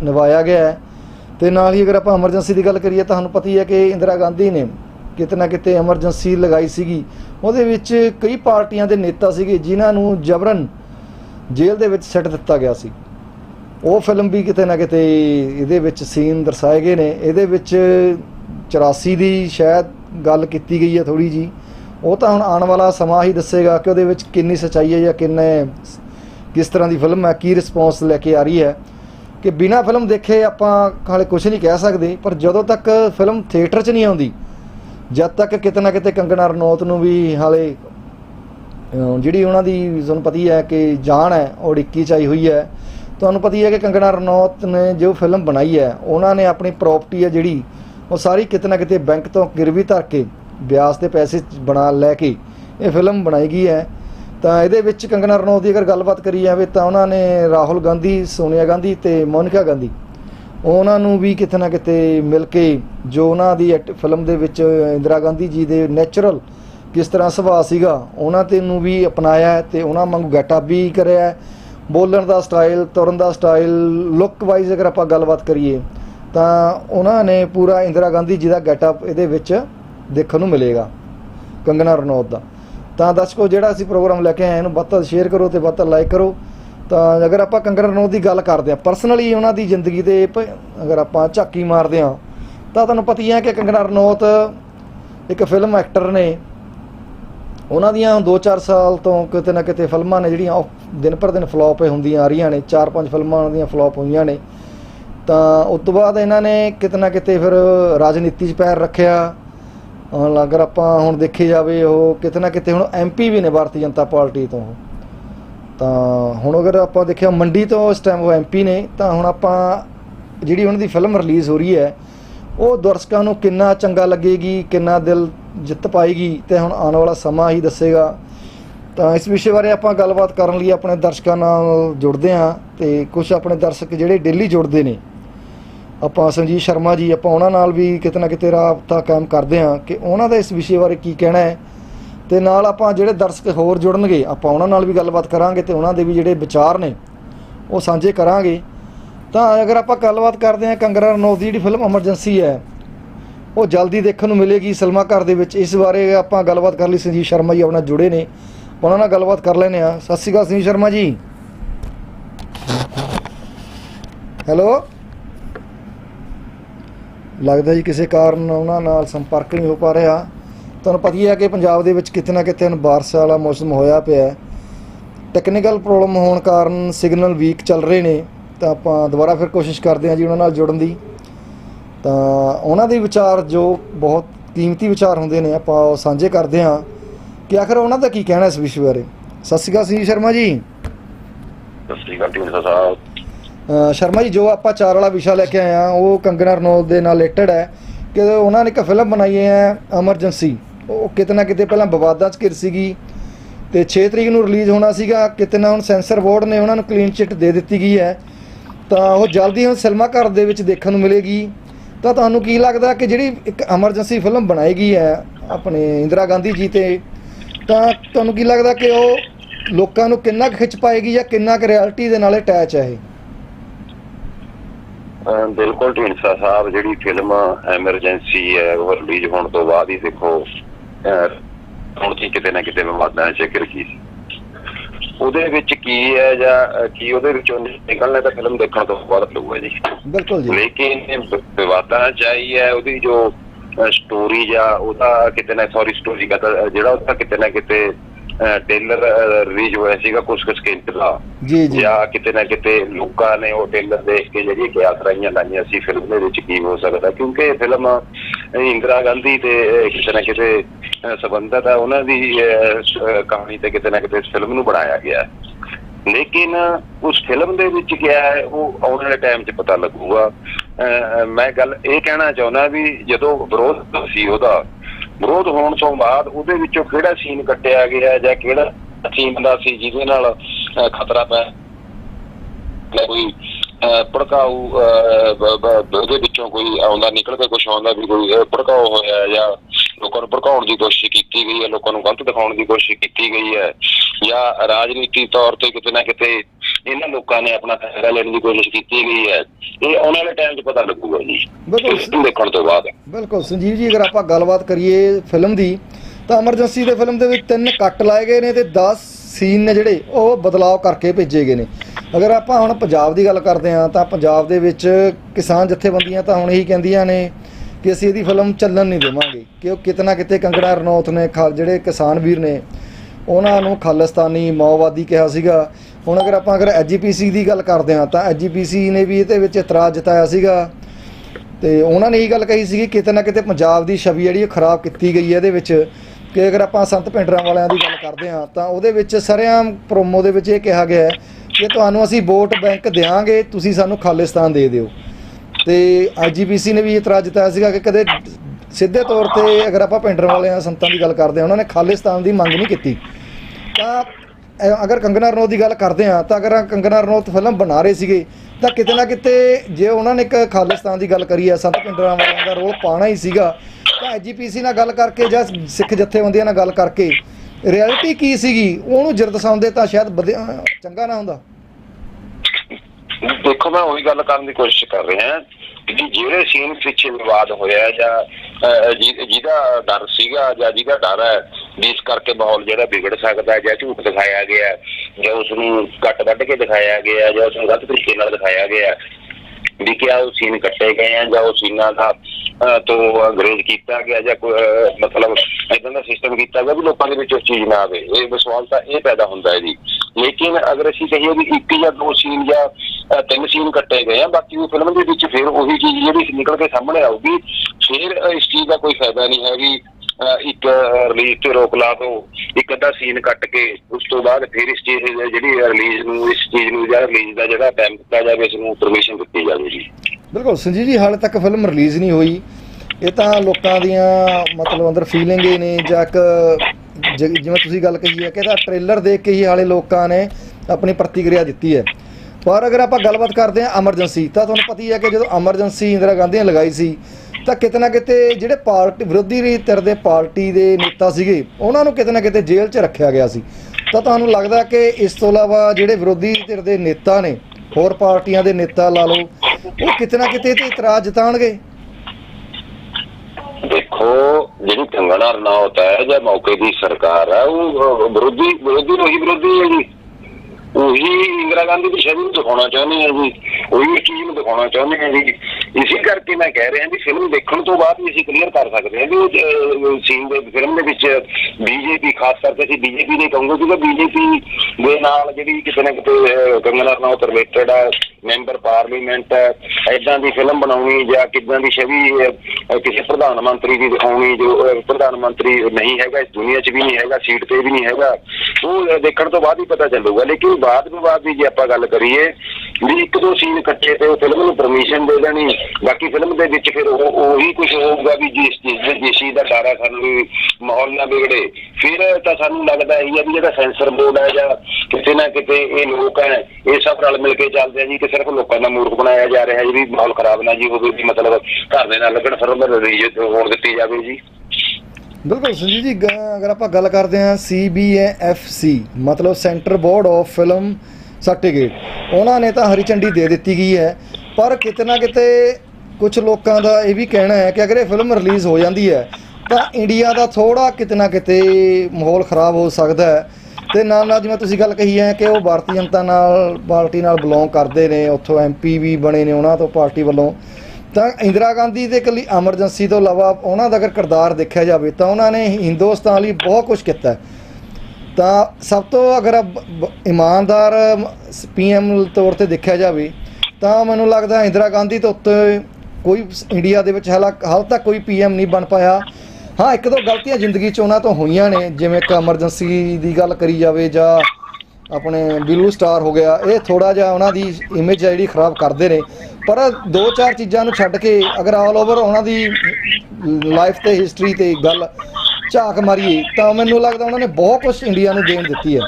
ਨਿਭਾਇਆ ਗਿਆ ਹੈ। ਤੇ ਨਾਲ ਹੀ ਅਗਰ ਆਪਾਂ ਐਮਰਜੈਂਸੀ ਦੀ ਗੱਲ ਕਰੀਏ ਤਾਂ ਤੁਹਾਨੂੰ ਪਤਾ ਹੀ ਹੈ ਕਿ ਇੰਦਰਾ ਗਾਂਧੀ ਨੇ ਕਿਤੇ ਨਾ ਕਿਤੇ ਐਮਰਜੈਂਸੀ ਲਗਾਈ ਸੀਗੀ। ਉਹਦੇ ਵਿੱਚ ਕਈ ਪਾਰਟੀਆਂ ਦੇ ਨੇਤਾ ਸੀਗੇ ਜਿਨ੍ਹਾਂ ਨੂੰ ਜਬਰਨ ਜੇਲ੍ਹ ਦੇ ਵਿੱਚ ਸੱਟ ਦਿੱਤਾ ਗਿਆ ਸੀ। ਉਹ ਫਿਲਮ ਵੀ ਕਿਤੇ ਨਾ ਕਿਤੇ ਇਹਦੇ ਵਿੱਚ ਸੀਨ ਦਰਸਾਏ ਗਏ ਨੇ। ਇਹਦੇ ਵਿੱਚ 84 ਦੀ ਸ਼ਾਇਦ ਗੱਲ ਕੀਤੀ ਗਈ ਹੈ ਥੋੜੀ ਜੀ ਉਹ ਤਾਂ ਹੁਣ ਆਉਣ ਵਾਲਾ ਸਮਾਂ ਹੀ ਦੱਸੇਗਾ ਕਿ ਉਹਦੇ ਵਿੱਚ ਕਿੰਨੀ ਸੱਚਾਈ ਹੈ ਜਾਂ ਕਿੰਨੇ ਕਿਸ ਤਰ੍ਹਾਂ ਦੀ ਫਿਲਮ ਹੈ, ਕੀ ਰਿਸਪੌਂਸ ਲੈ ਕੇ ਆ ਰਹੀ ਹੈ। ਕਿ ਬਿਨਾ ਫਿਲਮ ਦੇਖੇ ਆਪਾਂ ਹਾਲੇ ਕੁਝ ਨਹੀਂ ਕਹਿ ਸਕਦੇ, ਪਰ ਜਦੋਂ ਤੱਕ ਫਿਲਮ ਥੀਏਟਰ 'ਚ ਨਹੀਂ ਆਉਂਦੀ ਜਦ ਤੱਕ ਕਿਤੇ ਨਾ ਕਿਤੇ ਕੰਗਣਾ ਰਣੌਤ ਨੂੰ ਵੀ ਹਾਲੇ ਜਿਹੜੀ ਉਹਨਾਂ ਦੀ ਤੁਹਾਨੂੰ ਪਤੀ ਹੈ ਕਿ ਜਾਨ ਹੈ, ਉਹ ਡਿੱਕੀ ਚਾਈ ਹੋਈ ਹੈ। ਤੁਹਾਨੂੰ ਪਤੀ ਹੈ ਕਿ ਕੰਗਣਾ ਰਣੌਤ ਨੇ ਜੋ ਫਿਲਮ ਬਣਾਈ ਹੈ, ਉਹਨਾਂ ਨੇ ਆਪਣੀ ਪ੍ਰਾਪਰਟੀ ਹੈ ਜਿਹੜੀ, ਉਹ ਸਾਰੀ ਕਿਤੇ ਨਾ ਕਿਤੇ ਬੈਂਕ ਤੋਂ ਗਿਰਵੀ ਧਰ ਕੇ ਵਿਆਜ ਦੇ ਪੈਸੇ ਬਣਾ, ਲੈ ਕੇ ਇਹ ਫਿਲਮ ਬਣਾਈ ਗਈ ਹੈ। ਤਾਂ ਇਹਦੇ ਵਿੱਚ ਕੰਗਣਾ ਰਣੌਤ ਦੀ ਅਗਰ ਗੱਲਬਾਤ ਕਰੀ ਜਾਵੇ ਤਾਂ ਉਹਨਾਂ ਨੇ ਰਾਹੁਲ ਗਾਂਧੀ, ਸੋਨੀਆ ਗਾਂਧੀ ਤੇ ਮੋਨਿਕਾ ਗਾਂਧੀ ਉਹਨਾਂ ਨੂੰ ਵੀ ਕਿਤੇ ਨਾ ਕਿਤੇ ਮਿਲ ਕੇ ਜੋ ਉਹਨਾਂ ਦੀ ਐਕਟ- ਫਿਲਮ ਦੇ ਵਿੱਚ ਇੰਦਰਾ ਗਾਂਧੀ ਜੀ ਦੇ ਨੈਚੁਰਲ ਕਿਸ ਤਰ੍ਹਾਂ ਸੁਭਾਅ ਸੀਗਾ ਉਹਨਾਂ ਤੇ ਨੂੰ ਵੀ ਅਪਣਾਇਆ ਹੈ ਤੇ ਉਹਨਾਂ ਵਾਂਗੂ ਗੈਟਅਪ ਵੀ ਕਰਿਆ ਬੋਲਣ ਦਾ ਸਟਾਈਲ ਤੁਰਨ ਦਾ ਸਟਾਈਲ ਲੁੱਕ ਵਾਈਜ਼ ਅਗਰ ਆਪਾਂ ਗੱਲਬਾਤ ਕਰੀਏ ਤਾਂ ਉਹਨਾਂ ਨੇ ਪੂਰਾ ਇੰਦਰਾ ਗਾਂਧੀ ਜੀ ਦਾ ਗੈਟਅਪ ਇਹਦੇ ਵਿੱਚ ਦੇਖਣ ਨੂੰ ਮਿਲੇਗਾ ਕੰਗਨਾ ਰਣੌਤ ਦਾ। ਤਾਂ ਦਰਸ਼ਕੋ ਜਿਹੜਾ ਅਸੀਂ ਪ੍ਰੋਗਰਾਮ ਲੈ ਕੇ ਆਏ ਹਾਂ, ਇਹਨੂੰ ਵੱਧ ਤੋਂ ਸ਼ੇਅਰ ਕਰੋ ਤੇ ਵੱਧ ਤੋਂ ਲਾਈਕ ਕਰੋ। ਤਾਂ ਅਗਰ ਆਪਾਂ ਕੰਗਨਾ ਰਣੌਤ ਦੀ ਗੱਲ ਕਰਦੇ ਹਾਂ ਪਰਸਨਲੀ ਉਹਨਾਂ ਦੀ ਜ਼ਿੰਦਗੀ ਦੇ ਪ- ਅਗਰ ਆਪਾਂ ਝਾਕੀ ਮਾਰਦੇ ਹਾਂ, ਤਾਂ ਤੁਹਾਨੂੰ ਪਤਾ ਹੀ ਹੈ ਕਿ ਕੰਗਨਾ ਰਣੌਤ ਇੱਕ ਫਿਲਮ ਐਕਟਰ ਨੇ। ਉਹਨਾਂ ਦੀਆਂ 2-4 ਸਾਲ ਤੋਂ ਕਿਤੇ ਨਾ ਕਿਤੇ ਫਿਲਮਾਂ ਨੇ ਜਿਹੜੀਆਂ ਉਹ ਦਿਨ ਪਰ ਦਿਨ ਫਲॉप ਹੁੰਦੀਆਂ ਆ ਰਹੀਆਂ ਨੇ 4-5 ਫਿਲਮਾਂ ਉਹਨਾਂ ਦੀਆਂ ਫਲॉप ਹੋਈਆਂ ਨੇ। ਤਾਂ ਉਸ ਤੋਂ ਬਾਅਦ ਇਹਨਾਂ ਨੇ ਕਿਤੇ ਨਾ ਕਿਤੇ ਫਿਰ ਰਾਜਨੀਤੀ 'ਚ ਪੈਰ ਰੱਖਿਆ। ਅਗਰ ਆਪਾਂ ਹੁਣ ਦੇਖੀ ਜਾਵੇ ਉਹ ਕਿਤੇ ਨਾ ਕਿਤੇ ਹੁਣ ਐਮਪੀ ਵੀ ਨੇ, ਭਾਰਤੀ ਜਨਤਾ ਪਾਰਟੀ ਤੋਂ। ਤਾਂ ਹੁਣ ਅਗਰ ਆਪਾਂ ਦੇਖਿਆ ਮੰਡੀ ਤੋਂ ਇਸ ਟਾਈਮ ਉਹ ਐਮਪੀ ਨੇ, ਤਾਂ ਹੁਣ ਆਪਾਂ ਜਿਹੜੀ ਉਹਨਾਂ ਦੀ ਫਿਲਮ ਰਿਲੀਜ਼ ਹੋ ਰਹੀ ਹੈ, ਉਹ ਦਰਸ਼ਕਾਂ ਨੂੰ ਕਿੰਨਾ ਚੰਗਾ ਲੱਗੇਗੀ, ਕਿੰਨਾ ਦਿਲ ਜਿੱਤ ਪਾਏਗੀ ਤੇ ਹੁਣ ਆਉਣ ਵਾਲਾ ਸਮਾਂ ਹੀ ਦੱਸੇਗਾ। ਤਾਂ ਇਸ ਵਿਸ਼ੇ ਬਾਰੇ ਆਪਾਂ ਗੱਲਬਾਤ ਕਰਨ ਲਈ ਆਪਣੇ ਦਰਸ਼ਕਾਂ ਨਾਲ ਜੁੜਦੇ ਹਾਂ ਤੇ ਕੁਝ ਆਪਣੇ ਦਰਸ਼ਕ ਜਿਹੜੇ ਡੇਲੀ ਜੁੜਦੇ ਨੇ, ਆਪਾਂ ਸੰਜੀਤ ਸ਼ਰਮਾ ਜੀ, ਆਪਾਂ ਉਹਨਾਂ ਨਾਲ ਵੀ ਕਿਤੇ ਨਾ ਕਿਤੇ ਰਾਬਤਾ ਕਾਇਮ ਕਰਦੇ ਹਾਂ ਕਿ ਉਹਨਾਂ ਦਾ ਇਸ ਵਿਸ਼ੇ ਬਾਰੇ ਕੀ ਕਹਿਣਾ ਹੈ। ਤੇ ਨਾਲ ਆਪਾਂ ਜਿਹੜੇ ਦਰਸ਼ਕ ਹੋਰ ਜੁੜਨਗੇ, ਆਪਾਂ ਉਹਨਾਂ ਨਾਲ ਵੀ ਗੱਲਬਾਤ ਕਰਾਂਗੇ ਤੇ ਉਹਨਾਂ ਦੇ ਵੀ ਜਿਹੜੇ ਵਿਚਾਰ ਨੇ, ਉਹ ਸਾਂਝੇ ਕਰਾਂਗੇ। ਤਾਂ ਅਗਰ ਆਪਾਂ ਗੱਲਬਾਤ ਕਰਦੇ ਹਾਂ, ਕੰਗਰਾ ਰਣੌਤ ਦੀ ਜਿਹੜੀ ਫਿਲਮ ਐਮਰਜੈਂਸੀ ਹੈ, ਉਹ ਜਲਦੀ ਦੇਖਣ ਨੂੰ ਮਿਲੇਗੀ ਸਿਨੇਮਾ ਘਰ ਦੇ ਵਿੱਚ। ਇਸ ਬਾਰੇ ਆਪਾਂ ਗੱਲਬਾਤ ਕਰ ਲਈ ਸੰਜੀਤ ਸ਼ਰਮਾ ਜੀ ਆਪਣਾ ਜੁੜੇ ਨੇ। ਉਹਨਾਂ ਨਾਲ ਗੱਲਬਾਤ ਕਰ ਲੈਨੇ ਆ ਸਤਿ ਸ਼੍ਰੀ ਅਕਾਲ ਸੰਜੀਤ ਸ਼ਰਮਾ ਜੀ। ਹੈਲੋ? ਲੱਗਦਾ ਜੀ ਕਿਸੇ ਕਾਰਨ ਉਹਨਾਂ ਨਾਲ ਸੰਪਰਕ ਨਹੀਂ ਹੋ ਪਾ ਰਿਹਾ। ਤੁਹਾਨੂੰ ਪਤਾ ਹੀ ਹੈ ਕਿ ਪੰਜਾਬ ਦੇ ਵਿੱਚ ਕਿਤੇ ਨਾ ਕਿਤੇ ਹੁਣ ਬਾਰਿਸ਼ ਵਾਲਾ ਮੌਸਮ ਹੋਇਆ ਪਿਆ ਹੈ। ਟੈਕਨੀਕਲ ਪ੍ਰੋਬਲਮ ਹੋਣ ਕਾਰਨ ਸਿਗਨਲ ਵੀਕ ਚੱਲ ਰਹੇ ਨੇ। ਤਾਂ ਆਪਾਂ ਦੁਬਾਰਾ ਫਿਰ ਕੋਸ਼ਿਸ਼ ਕਰਦੇ ਹਾਂ ਜੀ ਉਹਨਾਂ ਨਾਲ ਜੁੜਨ ਦੀ। ਤਾਂ ਉਹਨਾਂ ਦੇ ਵਿਚਾਰ ਜੋ ਬਹੁਤ ਕੀਮਤੀ ਵਿਚਾਰ ਹੁੰਦੇ ਨੇ ਆਪਾਂ ਉਹ ਸਾਂਝੇ ਕਰਦੇ ਹਾਂ। ਕਿ ਆਖਰ ਉਹਨਾਂ ਦਾ ਕੀ ਕਹਿਣਾ ਇਸ ਵਿਸ਼ੇ ਬਾਰੇ? ਸਤਿ ਸ਼੍ਰੀ ਅਕਾਲ ਸੀ ਸ਼ਰਮਾ ਜੀ। ਸਤਿ ਸ੍ਰੀ ਅਕਾਲ ਸਾਹਿਬ ਸ਼ਰਮਾ ਜੀ ਜੋ ਆਪਾਂ ਚਾਰ ਵਾਲਾ ਵਿਸ਼ਾ ਲੈ ਕੇ ਆਏ ਆ ਉਹ ਕੰਗਨਾ ਰਣੌਤ ਦੇ ਨਾਲ ਰਿਲੇਟਡ ਹੈ। ਕਿ ਉਹਨਾਂ ਨੇ ਇੱਕ ਫਿਲਮ ਬਣਾਈ ਹੈ ਐਮਰਜੈਂਸੀ ਉਹ ਕਿਤੇ ਨਾ ਕਿਤੇ ਪਹਿਲਾਂ ਵਿਵਾਦਾਂ 'ਚ ਘਿਰ ਸੀਗੀ ਤੇ 6 ਤਰੀਕ ਨੂੰ ਰਿਲੀਜ਼ ਹੋਣਾ ਸੀਗਾ, ਕਿਤੇ ਨਾ ਹੁਣ ਸੈਂਸਰ ਬੋਰਡ ਨੇ ਉਹਨਾਂ ਨੂੰ ਕਲੀਨ ਚਿੱਟ ਦੇ ਦਿੱਤੀ ਗਈ ਹੈ। ਤਾਂ ਉਹ ਜਲਦੀ ਹੁਣ ਸਿਨੇਮਾ ਘਰ ਦੇ ਵਿੱਚ ਦੇਖਣ ਨੂੰ ਮਿਲੇਗੀ। ਤਾਂ ਤੁਹਾਨੂੰ ਕੀ ਲੱਗਦਾ ਕਿ ਜਿਹੜੀ ਇੱਕ ਐਮਰਜੈਂਸੀ ਫਿਲਮ ਬਣਾਈ ਗਈ ਹੈ ਆਪਣੇ ਇੰਦਰਾ ਗਾਂਧੀ ਜੀ ਤੇ, ਤਾਂ ਤੁਹਾਨੂੰ ਕੀ ਲੱਗਦਾ ਕਿ ਉਹ ਲੋਕਾਂ ਨੂੰ ਕਿੰਨਾ ਕੁ ਖਿੱਚ ਪਾਏਗੀ ਜਾਂ ਕਿੰਨਾ ਕੁ ਰਿਐਲਿਟੀ ਦੇ ਨਾਲ ਅਟੈਚ ਹੈ ਇਹ? ਬਿਲਕੁਲ ਢੀਂਡਸਾ ਸਾਹਿਬ, ਜਿਹੜੀ ਫਿਲਮ ਐਮਰਜੈਂਸੀ ਹੈ, ਉਹ ਰਿਲੀਜ਼ ਹੋਣ ਤੋਂ ਬਾਅਦ ਹੀ ਦੇਖੋ। ਹੁਣ ਜੀ ਕਿਤੇ ਨਾ ਕਿਤੇ ਵਿਵਾਦਾਂ 'ਚ ਘਿਰ ਗਈ ਸੀ ਉਹਦੇ ਵਿੱਚ ਕੀ ਹੈ ਜਾਂ ਕੀ ਉਹਦੇ ਵਿੱਚੋਂ ਨਿਕਲਣਾ ਤਾਂ ਫਿਲਮ ਦੇਖਣ ਤੋਂ ਬਾਅਦ ਲੱਗੂਗਾ ਜੀ। ਬਿਲਕੁਲ ਜੀ। ਲੇਕਿਨ ਵਿਵਾਦਾਂ 'ਚ ਆਈ ਹੈ ਉਹਦੀ ਜੋ ਸਟੋਰੀ ਜਾਂ ਉਹਦਾ ਕਿਤੇ ਨਾ ਸੌਰੀ ਸਟੋਰੀ ਦਾ ਜਿਹੜਾ ਉਹਦਾ ਕਿਤੇ ਨਾ ਕਿਤੇ ਟੇਲਰ ਰਿਲੀਜ਼ ਹੋਇਆ ਸੀਗਾ ਕੁਝ ਕੁ ਸਕਿੰਟ ਦਾ। ਜੀ ਜੀ। ਜਾਂ ਕਿਤੇ ਨਾ ਕਿਤੇ ਲੋਕਾਂ ਨੇ ਉਹ ਟੇਲਰ ਦੇਖ ਕੇ ਜਿਹੜੀ ਕਿਆਸ ਰਾਈਆਂ ਲਾਈਆਂ ਸੀ ਫਿਲਮ ਦੇ ਵਿੱਚ ਕੀ ਹੋ ਸਕਦਾ? ਕਿਉਂਕਿ ਫਿਲਮ ਇੰਦਰਾ ਗਾਂਧੀ ਤੇ ਕਿਤੇ ਨਾ ਕਿਤੇ ਸੰਬੰਧਤ ਹੈ ਉਹਨਾਂ ਦੀ ਕਹਾਣੀ ਤੇ ਕਿਤੇ ਨਾ ਕਿਤੇ ਇਸ ਫਿਲਮ ਨੂੰ ਬਣਾਇਆ ਗਿਆ। ਹੈ। ਲੇਕਿਨ ਉਸ ਫਿਲਮ ਦੇ ਵਿੱਚ ਕੀ ਹੈ ਉਹ ਆਉਣ ਵਾਲੇ ਟਾਈਮ 'ਚ ਪਤਾ ਲੱਗੂਗਾ। ਮੈਂ ਗੱਲ ਇਹ ਕਹਿਣਾ ਚਾਹੁੰਦਾ ਵੀ ਜਦੋਂ ਵਿਰੋਧ ਸੀ ਉਹਦਾ ਵਿਰੋਧ ਹੋਣ ਤੋਂ ਬਾਅਦ ਉਹਦੇ ਵਿੱਚੋਂ ਕਿਹੜਾ ਸੀਨ ਕੱਟਿਆ ਗਿਆ ਜਾਂ ਕਿਹੜਾ ਸੀਨ ਦਾ ਸੀ ਜਿਹਦੇ ਨਾਲ ਖਤਰਾ ਪੈ ਕੋਈ ਅਹ, ਭੜਕਾਊ ਅਹ, ਉਹਦੇ ਵਿੱਚੋਂ ਕੋਈ ਆਉਂਦਾ ਨਿਕਲ ਕੇ ਕੁਝ ਆਉਂਦਾ ਵੀ ਕੋਈ ਅਹ, ਭੜਕਾਊ ਹੋਇਆ ਜਾਂ ਲੋਕਾਂ ਨੂੰ ਭੜਕਾਉਣ ਦੀ ਕੋਸ਼ਿਸ਼ ਕੀਤੀ ਗਈ ਹੈ ਲੋਕਾਂ ਨੂੰ ਗਲਤ ਦਿਖਾਉਣ ਦੀ ਕੋਸ਼ਿਸ਼ ਕੀਤੀ ਗਈ ਹੈ ਜਾਂ ਰਾਜਨੀਤੀ ਤੌਰ ਤੇ ਕਿਤੇ ਨਾ ਕਿਤੇ ਇਹਨਾਂ ਲੋਕਾਂ ਨੇ ਆਪਣਾ ਫਾਇਦਾ ਲੈਣ ਦੀ ਕੋਸ਼ਿਸ਼ ਕੀਤੀ ਗਈ ਹੈ ਇਹ ਆਉਣ ਵਾਲੇ ਟਾਈਮ 'ਚ ਪਤਾ ਲੱਗੂਗਾ ਜੀ। ਬਿਲਕੁਲ। ਦੇਖਣ ਤੋਂ ਬਾਅਦ। ਬਿਲਕੁਲ। ਸੰਜੀਵ ਜੀ ਅਗਰ ਆਪਾਂ ਗੱਲਬਾਤ ਕਰੀਏ ਫਿਲਮ ਦੀ ਤਾਂ ਐਮਰਜੈਂਸੀ ਦੇ ਫਿਲਮ ਦੇ ਵਿੱਚ ਤਿੰਨ ਕੱਟ ਲਾਏ ਗਏ ਨੇ ਤੇ 10 ਸੀਨ ਨੇ ਜਿਹੜੇ ਉਹ ਬਦਲਾਅ ਕਰਕੇ ਭੇਜੇ ਗਏ ਨੇ। ਅਗਰ ਆਪਾਂ ਹੁਣ ਪੰਜਾਬ ਦੀ ਗੱਲ ਕਰਦੇ ਹਾਂ ਤਾਂ ਪੰਜਾਬ ਦੇ ਵਿੱਚ ਕਿਸਾਨ ਜਥੇਬੰਦੀਆਂ ਤਾਂ ਹੁਣ ਇਹੀ ਕਹਿੰਦੀਆਂ ਨੇ ਕਿ ਅਸੀਂ ਇਹਦੀ ਫਿਲਮ ਚੱਲਣ ਨਹੀਂ ਦੇਵਾਂਗੇ, ਕਿ ਉਹ ਕਿਤੇ ਨਾ ਕਿਤੇ ਕੰਗੜਾ ਰਣੌਤ ਨੇ, ਖਾ- ਜਿਹੜੇ ਕਿਸਾਨ ਵੀਰ ਨੇ, ਉਹਨਾਂ ਨੂੰ ਖਾਲਿਸਤਾਨੀ ਮਾਓਵਾਦੀ ਕਿਹਾ ਸੀਗਾ। ਹੁਣ ਅਗਰ ਆਪਾਂ ਅਗਰ ਐਜੀਪੀਸੀ ਦੀ ਗੱਲ ਕਰਦੇ ਹਾਂ, ਤਾਂ ਐਜੀਪੀਸੀ ਨੇ ਵੀ ਇਹਦੇ ਵਿੱਚ ਇਤਰਾਜ਼ ਜਤਾਇਆ ਸੀਗਾ। ਤੇ ਉਹਨਾਂ ਨੇ ਇਹ ਗੱਲ ਕਹੀ ਸੀਗੀ, ਕਿਤੇ ਨਾ ਕਿਤੇ ਪੰਜਾਬ ਦੀ ਛਵੀ ਜਿਹੜੀ ਉਹ ਖਰਾਬ ਕੀਤੀ ਗਈ ਹੈ ਇਹਦੇ ਵਿੱਚ। ਕਿ ਅਗਰ ਆਪਾਂ ਸੰਤ ਪਿੰਡਰਾਂ ਵਾਲਿਆਂ ਦੀ ਗੱਲ ਕਰਦੇ ਹਾਂ, ਤਾਂ ਉਹਦੇ ਵਿੱਚ ਸਰੇਆਮ ਪ੍ਰੋਮੋ ਦੇ ਵਿੱਚ ਇਹ ਕਿਹਾ ਗਿਆ ਕਿ ਤੁਹਾਨੂੰ ਅਸੀਂ ਵੋਟ ਬੈਂਕ ਦੇਵਾਂਗੇ ਤੁਸੀਂ ਸਾਨੂੰ ਖਾਲਿਸਤਾਨ ਦੇ ਦਿਓ। ਤੇ ਆਈਜੀਪੀਸੀ ਨੇ ਵੀ ਇਤਰਾਜ਼ ਜਤਾਇਆ ਸੀਗਾ ਕਿ ਕਦੇ ਸਿੱਧੇ ਤੌਰ ਤੇ ਅਗਰ ਆਪਾਂ ਪਿੰਡਰਾਂ ਵਾਲਿਆਂ ਸੰਤਾਂ ਦੀ ਗੱਲ ਕਰਦੇ ਹਾਂ, ਉਹਨਾਂ ਨੇ ਖਾਲਿਸਤਾਨ ਦੀ ਮੰਗ ਨਹੀਂ ਕੀਤੀ। ਤਾਂ ਅਗਰ ਕੰਗਨਾ ਰਣੌਤ ਦੀ ਗੱਲ ਕਰਦੇ ਹਾਂ, ਤਾਂ ਅਗਰ ਕੰਗਨਾ ਰਣੌਤ ਫਿਲਮ ਬਣਾ ਰਹੇ ਸੀਗੇ, ਤਾਂ ਕਿਤੇ ਨਾ ਕਿਤੇ ਜੇ ਉਹਨਾਂ ਨੇ ਇੱਕ ਖਾਲਿਸਤਾਨ ਦੀ ਗੱਲ ਕਰੀ ਹੈ, ਸੰਤ ਪਿੰਡਰਾਂ ਵਾਲਿਆਂ ਦਾ ਰੋਲ ਪਾਣਾ ਹੀ ਸੀਗਾ, ਤਾਂ ਐਜੀਪੀਸੀ ਨਾਲ ਗੱਲ ਕਰਕੇ ਜਾਂ ਸਿੱਖ ਜਥੇਬੰਦੀਆਂ ਨਾਲ ਗੱਲ ਕਰਕੇ ਰਿਐਲਿਟੀ ਕੀ ਸੀਗੀ? ਉਹਨੂੰ ਜਿਰ ਦਸਾਉਂਦੇ ਤਾਂ ਸ਼ਾਇਦ ਵਧਿਆ- ਚੰਗਾ ਨਾ ਹੁੰਦਾ। ਦੇਖੋ, ਮੈਂ ਉਹੀ ਗੱਲ ਕਰਨ ਦੀ ਕੋਸ਼ਿਸ਼ ਕਰ ਰਿਹਾ ਕਿ ਜਿਹੜੇ ਸੀਨ ਪਿੱਛੇ ਵਿਵਾਦ ਹੋਇਆ ਜਾਂ ਜਿਹਦਾ ਡਰ ਸੀਗਾ ਜਾਂ ਜਿਹਦਾ ਡਰ ਹੈ ਵੀ ਇਸ ਕਰਕੇ ਮਾਹੌਲ ਜਿਹੜਾ ਵਿਗੜ ਸਕਦਾ ਜਾਂ ਝੂਠ ਦਿਖਾਇਆ ਗਿਆ ਜਾਂ ਉਸ ਨੂੰ ਕੱਟ ਵੱਢ ਕੇ ਦਿਖਾਇਆ ਗਿਆ ਜਾਂ ਉਸ ਨੂੰ ਗਲਤ ਤਰੀਕੇ ਨਾਲ ਦਿਖਾਇਆ ਗਿਆ ਵੀ ਕਿਆ ਉਹ ਸੀਨ ਕੱਟੇ ਗਏ ਆ ਜਾਂ ਉਹ ਸੀਨਾਂ ਦਾ ਤੋਂ ਅੰਗਰੇਜ਼ ਕੀਤਾ ਗਿਆ ਜਾਂ ਕੋਈ ਮਤਲਬ ਇਦਾਂ ਦਾ ਸਿਸਟਮ ਕੀਤਾ ਗਿਆ ਵੀ ਲੋਕਾਂ ਦੇ ਵਿੱਚ ਉਸ ਚੀਜ਼ ਨਾ ਆਵੇ। ਇਹ ਸਵਾਲ ਤਾਂ ਇਹ ਪੈਦਾ ਹੁੰਦਾ ਹੈ ਜੀ। ਲੇਕਿਨ ਅਗਰ ਅਸੀਂ ਕਹੀਏ ਵੀ ਇੱਕ ਜਾਂ ਦੋ ਸੀਨ ਜਾਂ ਤਿੰਨ ਸੀਨ ਕੱਟੇ ਗਏ ਆ, ਬਾਕੀ ਉਹ ਫਿਲਮ ਦੇ ਵਿੱਚ ਫਿਰ ਉਹੀ ਚੀਜ਼ ਜਿਹੜੀ ਨਿਕਲ ਕੇ ਸਾਹਮਣੇ ਆਊਗੀ, ਫਿਰ ਇਸ ਚੀਜ਼ ਦਾ ਕੋਈ ਫਾਇਦਾ ਨਹੀਂ ਹੈ ਵੀ ਇੱਕ ਰਿਲੀਜ਼ ਤੇ ਰੋਕ ਲਾ ਦੋ, ਇੱਕ ਅੱਧਾ ਸੀਨ ਕੱਟ ਕੇ, ਉਸ ਤੋਂ ਬਾਅਦ ਫਿਰ ਇਸ ਚੀਜ਼ ਜਿਹੜੀ ਰਿਲੀਜ਼ ਨੂੰ, ਇਸ ਚੀਜ਼ ਨੂੰ ਜਾਂ ਰਿਲੀਜ਼ ਦਾ ਜਿਹੜਾ ਟਾਈਮ ਦਿੱਤਾ ਜਾਵੇ, ਇਸ ਨੂੰ ਪਰਮਿਸ਼ਨ ਦਿੱਤੀ ਜਾਵੇ ਜੀ। ਬਿਲਕੁਲ, ਸੰਜੀਵ ਜੀ, ਹਾਲੇ ਤੱਕ ਫਿਲਮ ਰਿਲੀਜ਼ ਨਹੀਂ ਹੋਈ। ਇਹ ਤਾਂ ਲੋਕਾਂ ਦੀਆਂ ਮਤਲਬ ਅੰਦਰ ਫੀਲਿੰਗ ਹੀ ਨੇ ਜਾਂ ਇੱਕ ਜਿਵੇਂ ਤੁਸੀਂ ਗੱਲ ਕਹੀ ਹੈ ਕਿ ਇਹਦਾ ਟ੍ਰੇਲਰ ਦੇਖ ਕੇ ਹੀ ਹਾਲੇ ਲੋਕਾਂ ਨੇ ਆਪਣੀ ਪ੍ਰਤੀਕਿਰਿਆ ਦਿੱਤੀ ਹੈ। ਪਰ ਅਗਰ ਆਪਾਂ ਗੱਲਬਾਤ ਕਰਦੇ ਹਾਂ ਐਮਰਜੈਂਸੀ ਤਾਂ ਤੁਹਾਨੂੰ ਪਤਾ ਹੀ ਹੈ ਕਿ ਜਦੋਂ ਐਮਰਜੈਂਸੀ ਇੰਦਰਾ ਗਾਂਧੀ ਨੇ ਲਗਾਈ ਸੀ ਤਾਂ ਕਿਤੇ ਨਾ ਕਿਤੇ ਜਿਹੜੇ ਪਾਰਟੀ ਵਿਰੋਧੀ ਧਿਰ ਦੇ ਪਾਰਟੀ ਦੇ ਨੇਤਾ ਸੀਗੇ ਉਹਨਾਂ ਨੂੰ ਕਿਤੇ ਨਾ ਕਿਤੇ ਜੇਲ੍ਹ 'ਚ ਰੱਖਿਆ ਗਿਆ ਸੀ। ਤਾਂ ਤੁਹਾਨੂੰ ਲੱਗਦਾ ਕਿ ਇਸ ਤੋਂ ਇਲਾਵਾ ਜਿਹੜੇ ਵਿਰੋਧੀ ਧਿਰ ਦੇ ਨੇਤਾ ਨੇ ਹੋਰ ਪਾਰਟੀਆਂ ਦੇ ਨੇਤਾ ਲਾ ਲਓ ਉਹ ਕਿਤੇ ਨਾ ਕਿਤੇ ਤੇ ਇਤਰਾਜ਼ ਜਤਾਉਣਗੇ? ਦੇਖੋ ਜਿਹੜੀ ਕੰਗਣਾ ਰਣੌਤ ਹੈ ਜਾਂ ਮੌਕੇ ਦੀ ਸਰਕਾਰ ਹੈ ਉਹ ਅਹ, ਵਿਰੋਧੀ ਵਿਰੋਧੀ ਉਹੀ ਵਿਰੋਧੀ ਹੈ ਜੀ। ਉਹੀ ਇੰਦਰਾ ਗਾਂਧੀ ਦੀ ਛਵੀ ਨੂੰ ਦਿਖਾਉਣਾ ਚਾਹੁੰਦੇ ਆ ਜੀ। ਉਹੀ ਚੀਜ਼ ਨੂੰ ਦਿਖਾਉਣਾ ਚਾਹੁੰਦੇ ਹੈ ਜੀ। ਇਸੇ ਕਰਕੇ ਮੈਂ ਕਹਿ ਰਿਹਾ ਵੀ ਫਿਲਮ ਦੇਖਣ ਤੋਂ ਬਾਅਦ ਵੀ ਅਸੀਂ ਕਲੀਅਰ ਕਰ ਸਕਦੇ ਹਾਂ ਵੀ ਸੀਨ ਦੇ ਫਿਲਮ ਦੇ ਵਿੱਚ ਬੀਜੇਪੀ ਖਾਸ ਕਰਕੇ ਅਸੀਂ ਬੀਜੇਪੀ ਦੇ ਕਹੂੰਗੇ ਕਿਉਂਕਿ ਬੀਜੇਪੀ ਦੇ ਨਾਲ ਜਿਹੜੀ ਕਿਤੇ ਨਾ ਕਿਤੇ ਕੰਗਨਾ ਰਣੌਤ ਰਿਲੇਟਡ ਹੈ ਮੈਂਬਰ ਪਾਰਲੀਮੈਂਟ ਹੈ ਐਦਾਂ ਦੀ ਫਿਲਮ ਬਣਾਉਣੀ ਜਾਂ ਕਿੱਦਾਂ ਦੀ ਛਵੀ ਕਿਸੇ ਪ੍ਰਧਾਨ ਮੰਤਰੀ ਦੀ ਦਿਖਾਉਣੀ ਜੋ ਪ੍ਰਧਾਨ ਮੰਤਰੀ ਨਹੀਂ ਹੈਗਾ, ਇਸ ਦੁਨੀਆ 'ਚ ਵੀ ਨਹੀਂ ਹੈਗਾ ਸੀਟ ਤੇ ਵੀ ਨਹੀਂ ਹੈਗਾ, ਉਹ ਦੇਖਣ ਤੋਂ ਬਾਅਦ ਹੀ ਪਤਾ ਚੱਲੂਗਾ। ਲੇਕਿਨ ਬਾਅਦ ਵਿਵਾਦ ਦੀ ਜੇ ਆਪਾਂ ਗੱਲ ਕਰੀਏ ਵੀ ਇੱਕ ਦੋ ਸੀਨ ਇਕੱਠੇ ਤੇ ਉਹ ਫਿਲਮ ਨੂੰ ਪਰਮਿਸ਼ਨ ਦੇ ਦੇਣੀ, ਬਾਕੀ ਫਿਲਮ ਦੇ ਵਿੱਚ ਫਿਰ ਉਹ, ਉਹੀ ਕੁਝ ਹੋਊਗਾ ਵੀ ਜਿਸ ਜਿਸ ਦਾ ਡਰ ਸਾਨੂੰ ਵੀ ਮਾਹੌਲ ਨਾ ਵਿਗੜੇ। ਫਿਰ ਤਾਂ ਸਾਨੂੰ ਲੱਗਦਾ ਇਹ ਹੈ ਵੀ ਜਿਹੜਾ ਸੈਂਸਰ ਬੋਰਡ ਹੈ ਜਾਂ ਕਿਤੇ ਨਾ ਕਿਤੇ ਇਹ ਲੋਕ ਹੈ ਇਹ ਸਭ ਰਲ ਮਿਲ ਕੇ ਚੱਲਦੇ ਆ ਜੀ, ਕਿ ਸਿਰਫ ਲੋਕਾਂ ਦਾ ਮੂਰਖ ਬਣਾਇਆ ਜਾ ਰਿਹਾ ਜੀ, ਵੀ ਮਾਹੌਲ ਖਰਾਬ ਨਾ ਜੀ ਹੋਵੇ, ਵੀ ਮਤਲਬ ਘਰ ਦੇ ਨਾਲ ਲੱਗਣ ਫਿਲਮ ਰਿਲੀਜ਼ ਹੋਣ ਦਿੱਤੀ ਜਾਵੇ ਜੀ। ਬਿਲਕੁਲ, ਸੰਜੀਵ ਜੀ ਅਗਰ ਆਪਾਂ ਗੱਲ ਕਰਦੇ ਹਾਂ CBAFC ਮਤਲਬ centre board of film certificate ਉਹਨਾਂ ਨੇ ਤਾਂ ਹਰੀ ਝੰਡੀ ਦੇ ਦਿੱਤੀ ਗਈ ਹੈ। ਪਰ ਕਿਤੇ ਨਾ ਕਿਤੇ ਕੁਝ ਲੋਕਾਂ ਦਾ ਇਹ ਵੀ ਕਹਿਣਾ ਹੈ ਕਿ ਅਗਰ ਇਹ ਫਿਲਮ ਰਿਲੀਜ਼ ਹੋ ਜਾਂਦੀ ਹੈ, ਤਾਂ ਇੰਡੀਆ ਦਾ ਥੋੜਾ ਕਿਤੇ ਨਾ ਕਿਤੇ ਮਾਹੌਲ ਖਰਾਬ ਹੋ ਸਕਦਾ ਹੈ। ਤੇ ਨਾਲ ਨਾਲ ਜਿਵੇਂ ਤੁਸੀਂ ਗੱਲ ਕਹੀ ਹੈ ਕਿ ਉਹ ਭਾਰਤੀ ਜਨਤਾ ਨਾਲ ਪਾਰਟੀ ਨਾਲ ਬਿਲੋਂਗ ਕਰਦੇ ਨੇ, ਉੱਥੋਂ ਐਮਪੀ ਵੀ ਬਣੇ ਨੇ ਉਹਨਾਂ ਤੋਂ ਪਾਰਟੀ ਵੱਲੋਂ। ਤਾਂ ਇੰਦਰਾ ਗਾਂਧੀ ਦੇ ਇਕੱਲੀ ਐਮਰਜੈਂਸੀ ਤੋਂ ਇਲਾਵਾ ਉਹਨਾਂ ਦਾ ਅਗਰ ਕਿਰਦਾਰ ਦੇਖਿਆ ਜਾਵੇ ਤਾਂ ਉਹਨਾਂ ਨੇ ਹਿੰਦੁਸਤਾਨ ਲਈ ਬਹੁਤ ਕੁਝ ਕੀਤਾ ਤਾਂ ਸਭ ਤੋਂ ਅਗਰ ਬ- ਬ- ਇਮਾਨਦਾਰ ਪੀਐਮ ਤੌਰ ਤੇ ਦੇਖਿਆ ਜਾਵੇ, ਤਾਂ ਮੈਨੂੰ ਲੱਗਦਾ ਇੰਦਰਾ ਗਾਂਧੀ ਤੋਂ ਉੱਤੇ ਕੋਈ ਇੰਡੀਆ ਦੇ ਵਿੱਚ ਹਾਲਾ ਹਾਲ ਤੱਕ ਕੋਈ ਪੀਐਮ ਨਹੀਂ ਬਣ ਪਾਇਆ। ਹਾਂ, ਇੱਕ ਦੋ ਗਲਤੀਆਂ ਜ਼ਿੰਦਗੀ 'ਚ ਉਹਨਾਂ ਤੋਂ ਹੋਈਆਂ ਨੇ, ਜਿਵੇਂ ਕਿ ਐਮਰਜੈਂਸੀ ਦੀ ਗੱਲ ਕਰੀ ਜਾਵੇ ਜਾਂ ਆਪਣੇ ਬਲੂ ਸਟਾਰ ਹੋ ਗਿਆ, ਇਹ ਥੋੜਾ ਜਿਹਾ ਉਹਨਾਂ ਦੀ ਇਮੇਜ ਜਿਹੜੀ ਖਰਾਬ ਕਰਦੇ ਨੇ। ਪਰ ਦੋ ਚਾਰ ਚੀਜ਼ਾਂ ਨੂੰ ਛੱਡ ਕੇ ਅਗਰ ਆਲ ਓਵਰ ਉਹਨਾਂ ਦੀ ਲਾਈਫ ਤੇ ਹਿਸਟਰੀ ਤੇ ਗੱਲ ਝਾਕ ਮਾਰੀਏ, ਤਾਂ ਮੈਨੂੰ ਲੱਗਦਾ ਉਹਨਾਂ ਨੇ ਬਹੁਤ ਕੁਝ ਇੰਡੀਆ ਨੂੰ ਦੇਣ ਦਿੱਤੀ ਹੈ।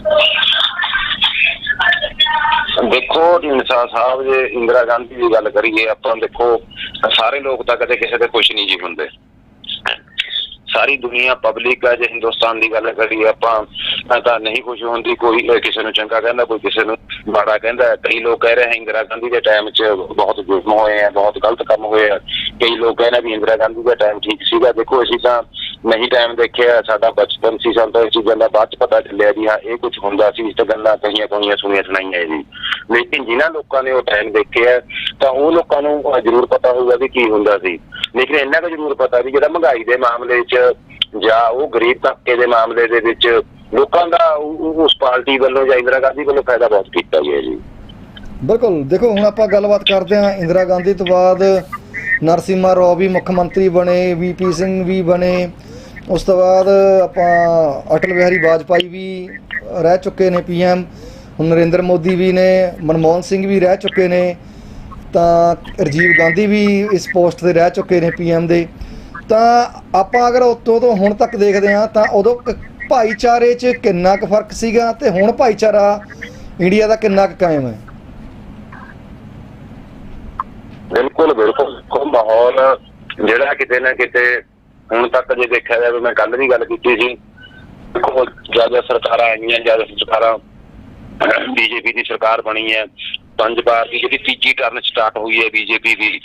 ਦੇਖੋ ਢੀਂਡਸਾ ਸਾਹਿਬ, ਜੇ ਇੰਦਰਾ ਗਾਂਧੀ ਦੀ ਗੱਲ ਕਰੀਏ, ਆਪਾਂ ਦੇਖੋ, ਸਾਰੇ ਲੋਕ ਤਾਂ ਕਦੇ ਕਿਸੇ ਦੇ ਖੁਸ਼ ਨਹੀਂ ਜੀ ਹੁੰਦੇ। ਸਾਰੀ ਦੁਨੀਆ ਪਬਲਿਕ ਹੈ ਜੇ ਹਿੰਦੁਸਤਾਨ ਦੀ ਗੱਲ ਕਰੀਏ, ਆਪਾਂ ਤਾਂ ਨਹੀਂ ਖੁਸ਼ ਹੁੰਦੀ, ਕੋਈ ਕਿਸੇ ਨੂੰ ਚੰਗਾ ਕਹਿੰਦਾ, ਕੋਈ ਕਿਸੇ ਨੂੰ ਮਾੜਾ ਕਹਿੰਦਾ। ਕਈ ਲੋਕ ਕਹਿ ਰਹੇ ਹੈ ਇੰਦਰਾ ਗਾਂਧੀ ਦੇ ਟਾਈਮ 'ਚ ਬਹੁਤ ਜ਼ੁਲਮ ਹੋਏ ਆ, ਬਹੁਤ ਗਲਤ ਕੰਮ ਹੋਏ ਆ। ਕਈ ਲੋਕ ਕਹਿੰਦੇ ਵੀ ਇੰਦਰਾ ਗਾਂਧੀ ਦਾ ਟਾਈਮ ਠੀਕ ਸੀਗਾ। ਦੇਖੋ, ਅਸੀਂ ਤਾਂ ਨਹੀਂ ਟਾਈਮ ਦੇਖਿਆ, ਸਾਡਾ ਬਚਪਨ ਸੀ, ਸਾਨੂੰ ਤਾਂ ਇਹ ਚੀਜ਼ਾਂ ਦਾ ਬਾਅਦ ਚ ਪਤਾ ਚੱਲਿਆ ਵੀ ਹਾਂ, ਇਹ ਕੁਝ ਹੁੰਦਾ ਸੀ, ਇਸ ਤਾਂ ਗੱਲਾਂ ਕਹੀਆਂ ਕਹੀਆਂ ਸੁਣੀਆਂ ਸੁਣਾਈਆਂ ਜੀ ਲੇਕਿਨ ਜਿਨ੍ਹਾਂ ਲੋਕਾਂ ਨੇ ਉਹ ਟਾਈਮ ਦੇਖਿਆ, ਤਾਂ ਉਹ ਲੋਕਾਂ ਨੂੰ ਜ਼ਰੂਰ ਪਤਾ ਹੋਊਗਾ ਵੀ ਕੀ ਹੁੰਦਾ ਸੀ। ਲੇਕਿਨ ਇੰਨਾ ਕੁ ਜ਼ਰੂਰ ਪਤਾ ਵੀ ਜਿਹੜਾ ਮਹਿੰਗਾਈ ਦੇ ਮਾਮਲੇ 'ਚ ਜਾਂ ਉਹ ਗਰੀਬ ਤਬਕੇ ਦੇ ਮਾਮਲੇ ਦੇ ਵਿੱਚ ਲੋਕਾਂ ਦਾ ਉਸ ਪਾਰਟੀ ਵੱਲੋਂ ਜਾਂ ਇੰਦਰਾ ਗਾਂਧੀ ਵੱਲੋਂ ਫਾਇਦਾ ਬਹੁਤ ਕੀਤਾ ਗਿਆ ਜੀ। ਬਿਲਕੁਲ, ਦੇਖੋ, ਹੁਣ ਆਪਾਂ ਗੱਲਬਾਤ ਕਰਦੇ ਹਾਂ ਇੰਦਰਾ ਗਾਂਧੀ ਤੋਂ ਬਾਅਦ ਨਰਸਿਮਾ ਰਾਓ ਵੀ ਮੁੱਖ ਮੰਤਰੀ ਬਣੇ ਵੀਪੀ ਸਿੰਘ ਵੀ ਬਣੇ ਉਸ ਤੋਂ ਬਾਅਦ ਆਪਾਂ ਅਟਲ ਬਿਹਾਰੀ ਵਾਜਪਾਈ ਵੀ ਰਹਿ ਚੁੱਕੇ ਨੇ ਪੀਐਮ ਨਰਿੰਦਰ ਮੋਦੀ ਵੀ ਨੇ, ਮਨਮੋਹਨ ਸਿੰਘ ਵੀ ਰਹਿ ਚੁੱਕੇ ਨੇ, ਤਾਂ ਰਾਜੀਵ ਗਾਂਧੀ ਵੀ ਇਸ ਪੋਸਟ ਤੇ ਰਹਿ ਚੁੱਕੇ ਨੇ ਪੀਐਮ ਦੇ। ਤਾਂ ਆਪਾਂ ਅਗਰ ਉਤੋਂ ਤੋਂ ਹੁਣ ਤੱਕ ਦੇਖਦੇ ਹਾਂ, ਤਾਂ ਉਦੋਂ ਭਾਈਚਾਰੇ 'ਚ ਕਿੰਨਾ ਕੁ ਫ਼ਰਕ ਸੀਗਾ ਤੇ ਹੁਣ ਭਾਈਚਾਰਾ ਇੰਡੀਆ ਦਾ ਕਿੰਨਾ ਕੁ ਕਾਇਮ ਹੈ? ਬਿਲਕੁਲ ਬਿਲਕੁਲ। ਮਾਹੌਲ ਜਿਹੜਾ ਕਿਤੇ ਨਾ ਕਿਤੇ ਹੁਣ ਤੱਕ ਜੇ ਦੇਖਿਆ ਜਾਵੇ ਮੈਂ ਕੱਲ ਵੀ ਗੱਲ ਕੀਤੀ ਸੀ ਜ਼ਿਆਦਾ ਸਰਕਾਰਾਂ ਆਈਆਂ, ਜ਼ਿਆਦਾ ਸਰਕਾਰਾਂ ਬੀਜੇਪੀ ਦੀ ਸਰਕਾਰ ਬਣੀ ਹੈ। ਪੰਜ ਵਾਰ ਦੀ ਜਿਹੜੀ ਤੀਜੀ ਟਰਨ ਸਟਾਰਟ ਹੋਈ ਹੈ ਬੀਜੇਪੀ ਦੀ।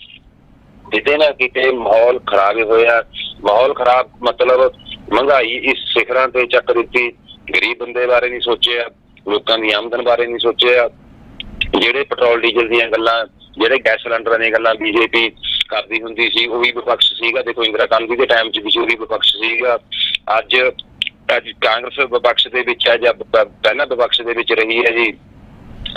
ਕਿਤੇ ਨਾ ਕਿਤੇ ਮਾਹੌਲ ਖਰਾਬ ਹੋਇਆ। ਮਾਹੌਲ ਖਰਾਬ ਮਤਲਬ ਮਹਿੰਗਾਈ ਇਸ ਸਿਖਰਾਂ ਤੇ ਚੱਕ ਦਿੱਤੀ। ਗਰੀਬ ਬੰਦੇ ਬਾਰੇ ਨਹੀਂ ਸੋਚਿਆ, ਲੋਕਾਂ ਦੀ ਆਮਦਨ ਬਾਰੇ ਨਹੀਂ ਸੋਚਿਆ। ਜਿਹੜੇ ਪੈਟਰੋਲ, ਡੀਜ਼ਲ ਦੀਆਂ ਗੱਲਾਂ ਜਿਹੜੇ ਗੈਸ ਸਿਲੰਡਰਾਂ ਦੀਆਂ ਗੱਲਾਂ ਬੀਜੇਪੀ ਕਰਦੀ ਹੁੰਦੀ ਸੀ, ਉਹ ਵੀ ਵਿਪਕਸ਼ ਸੀਗਾ। ਦੇਖੋ, ਇੰਦਰਾ ਗਾਂਧੀ ਦੇ ਟਾਈਮ 'ਚ ਵੀ ਉਹ ਵੀ ਵਿਪਕਸ਼ ਸੀਗਾ। ਅੱਜ ਅੱਜ ਕਾਂਗਰਸ ਵਿਪਕਸ਼ ਦੇ ਵਿੱਚ ਹੈ ਜਾਂ ਪਹਿਲਾਂ ਵਿਪਕਸ਼ ਦੇ ਵਿੱਚ ਰਹੀ ਹੈ ਜੀ,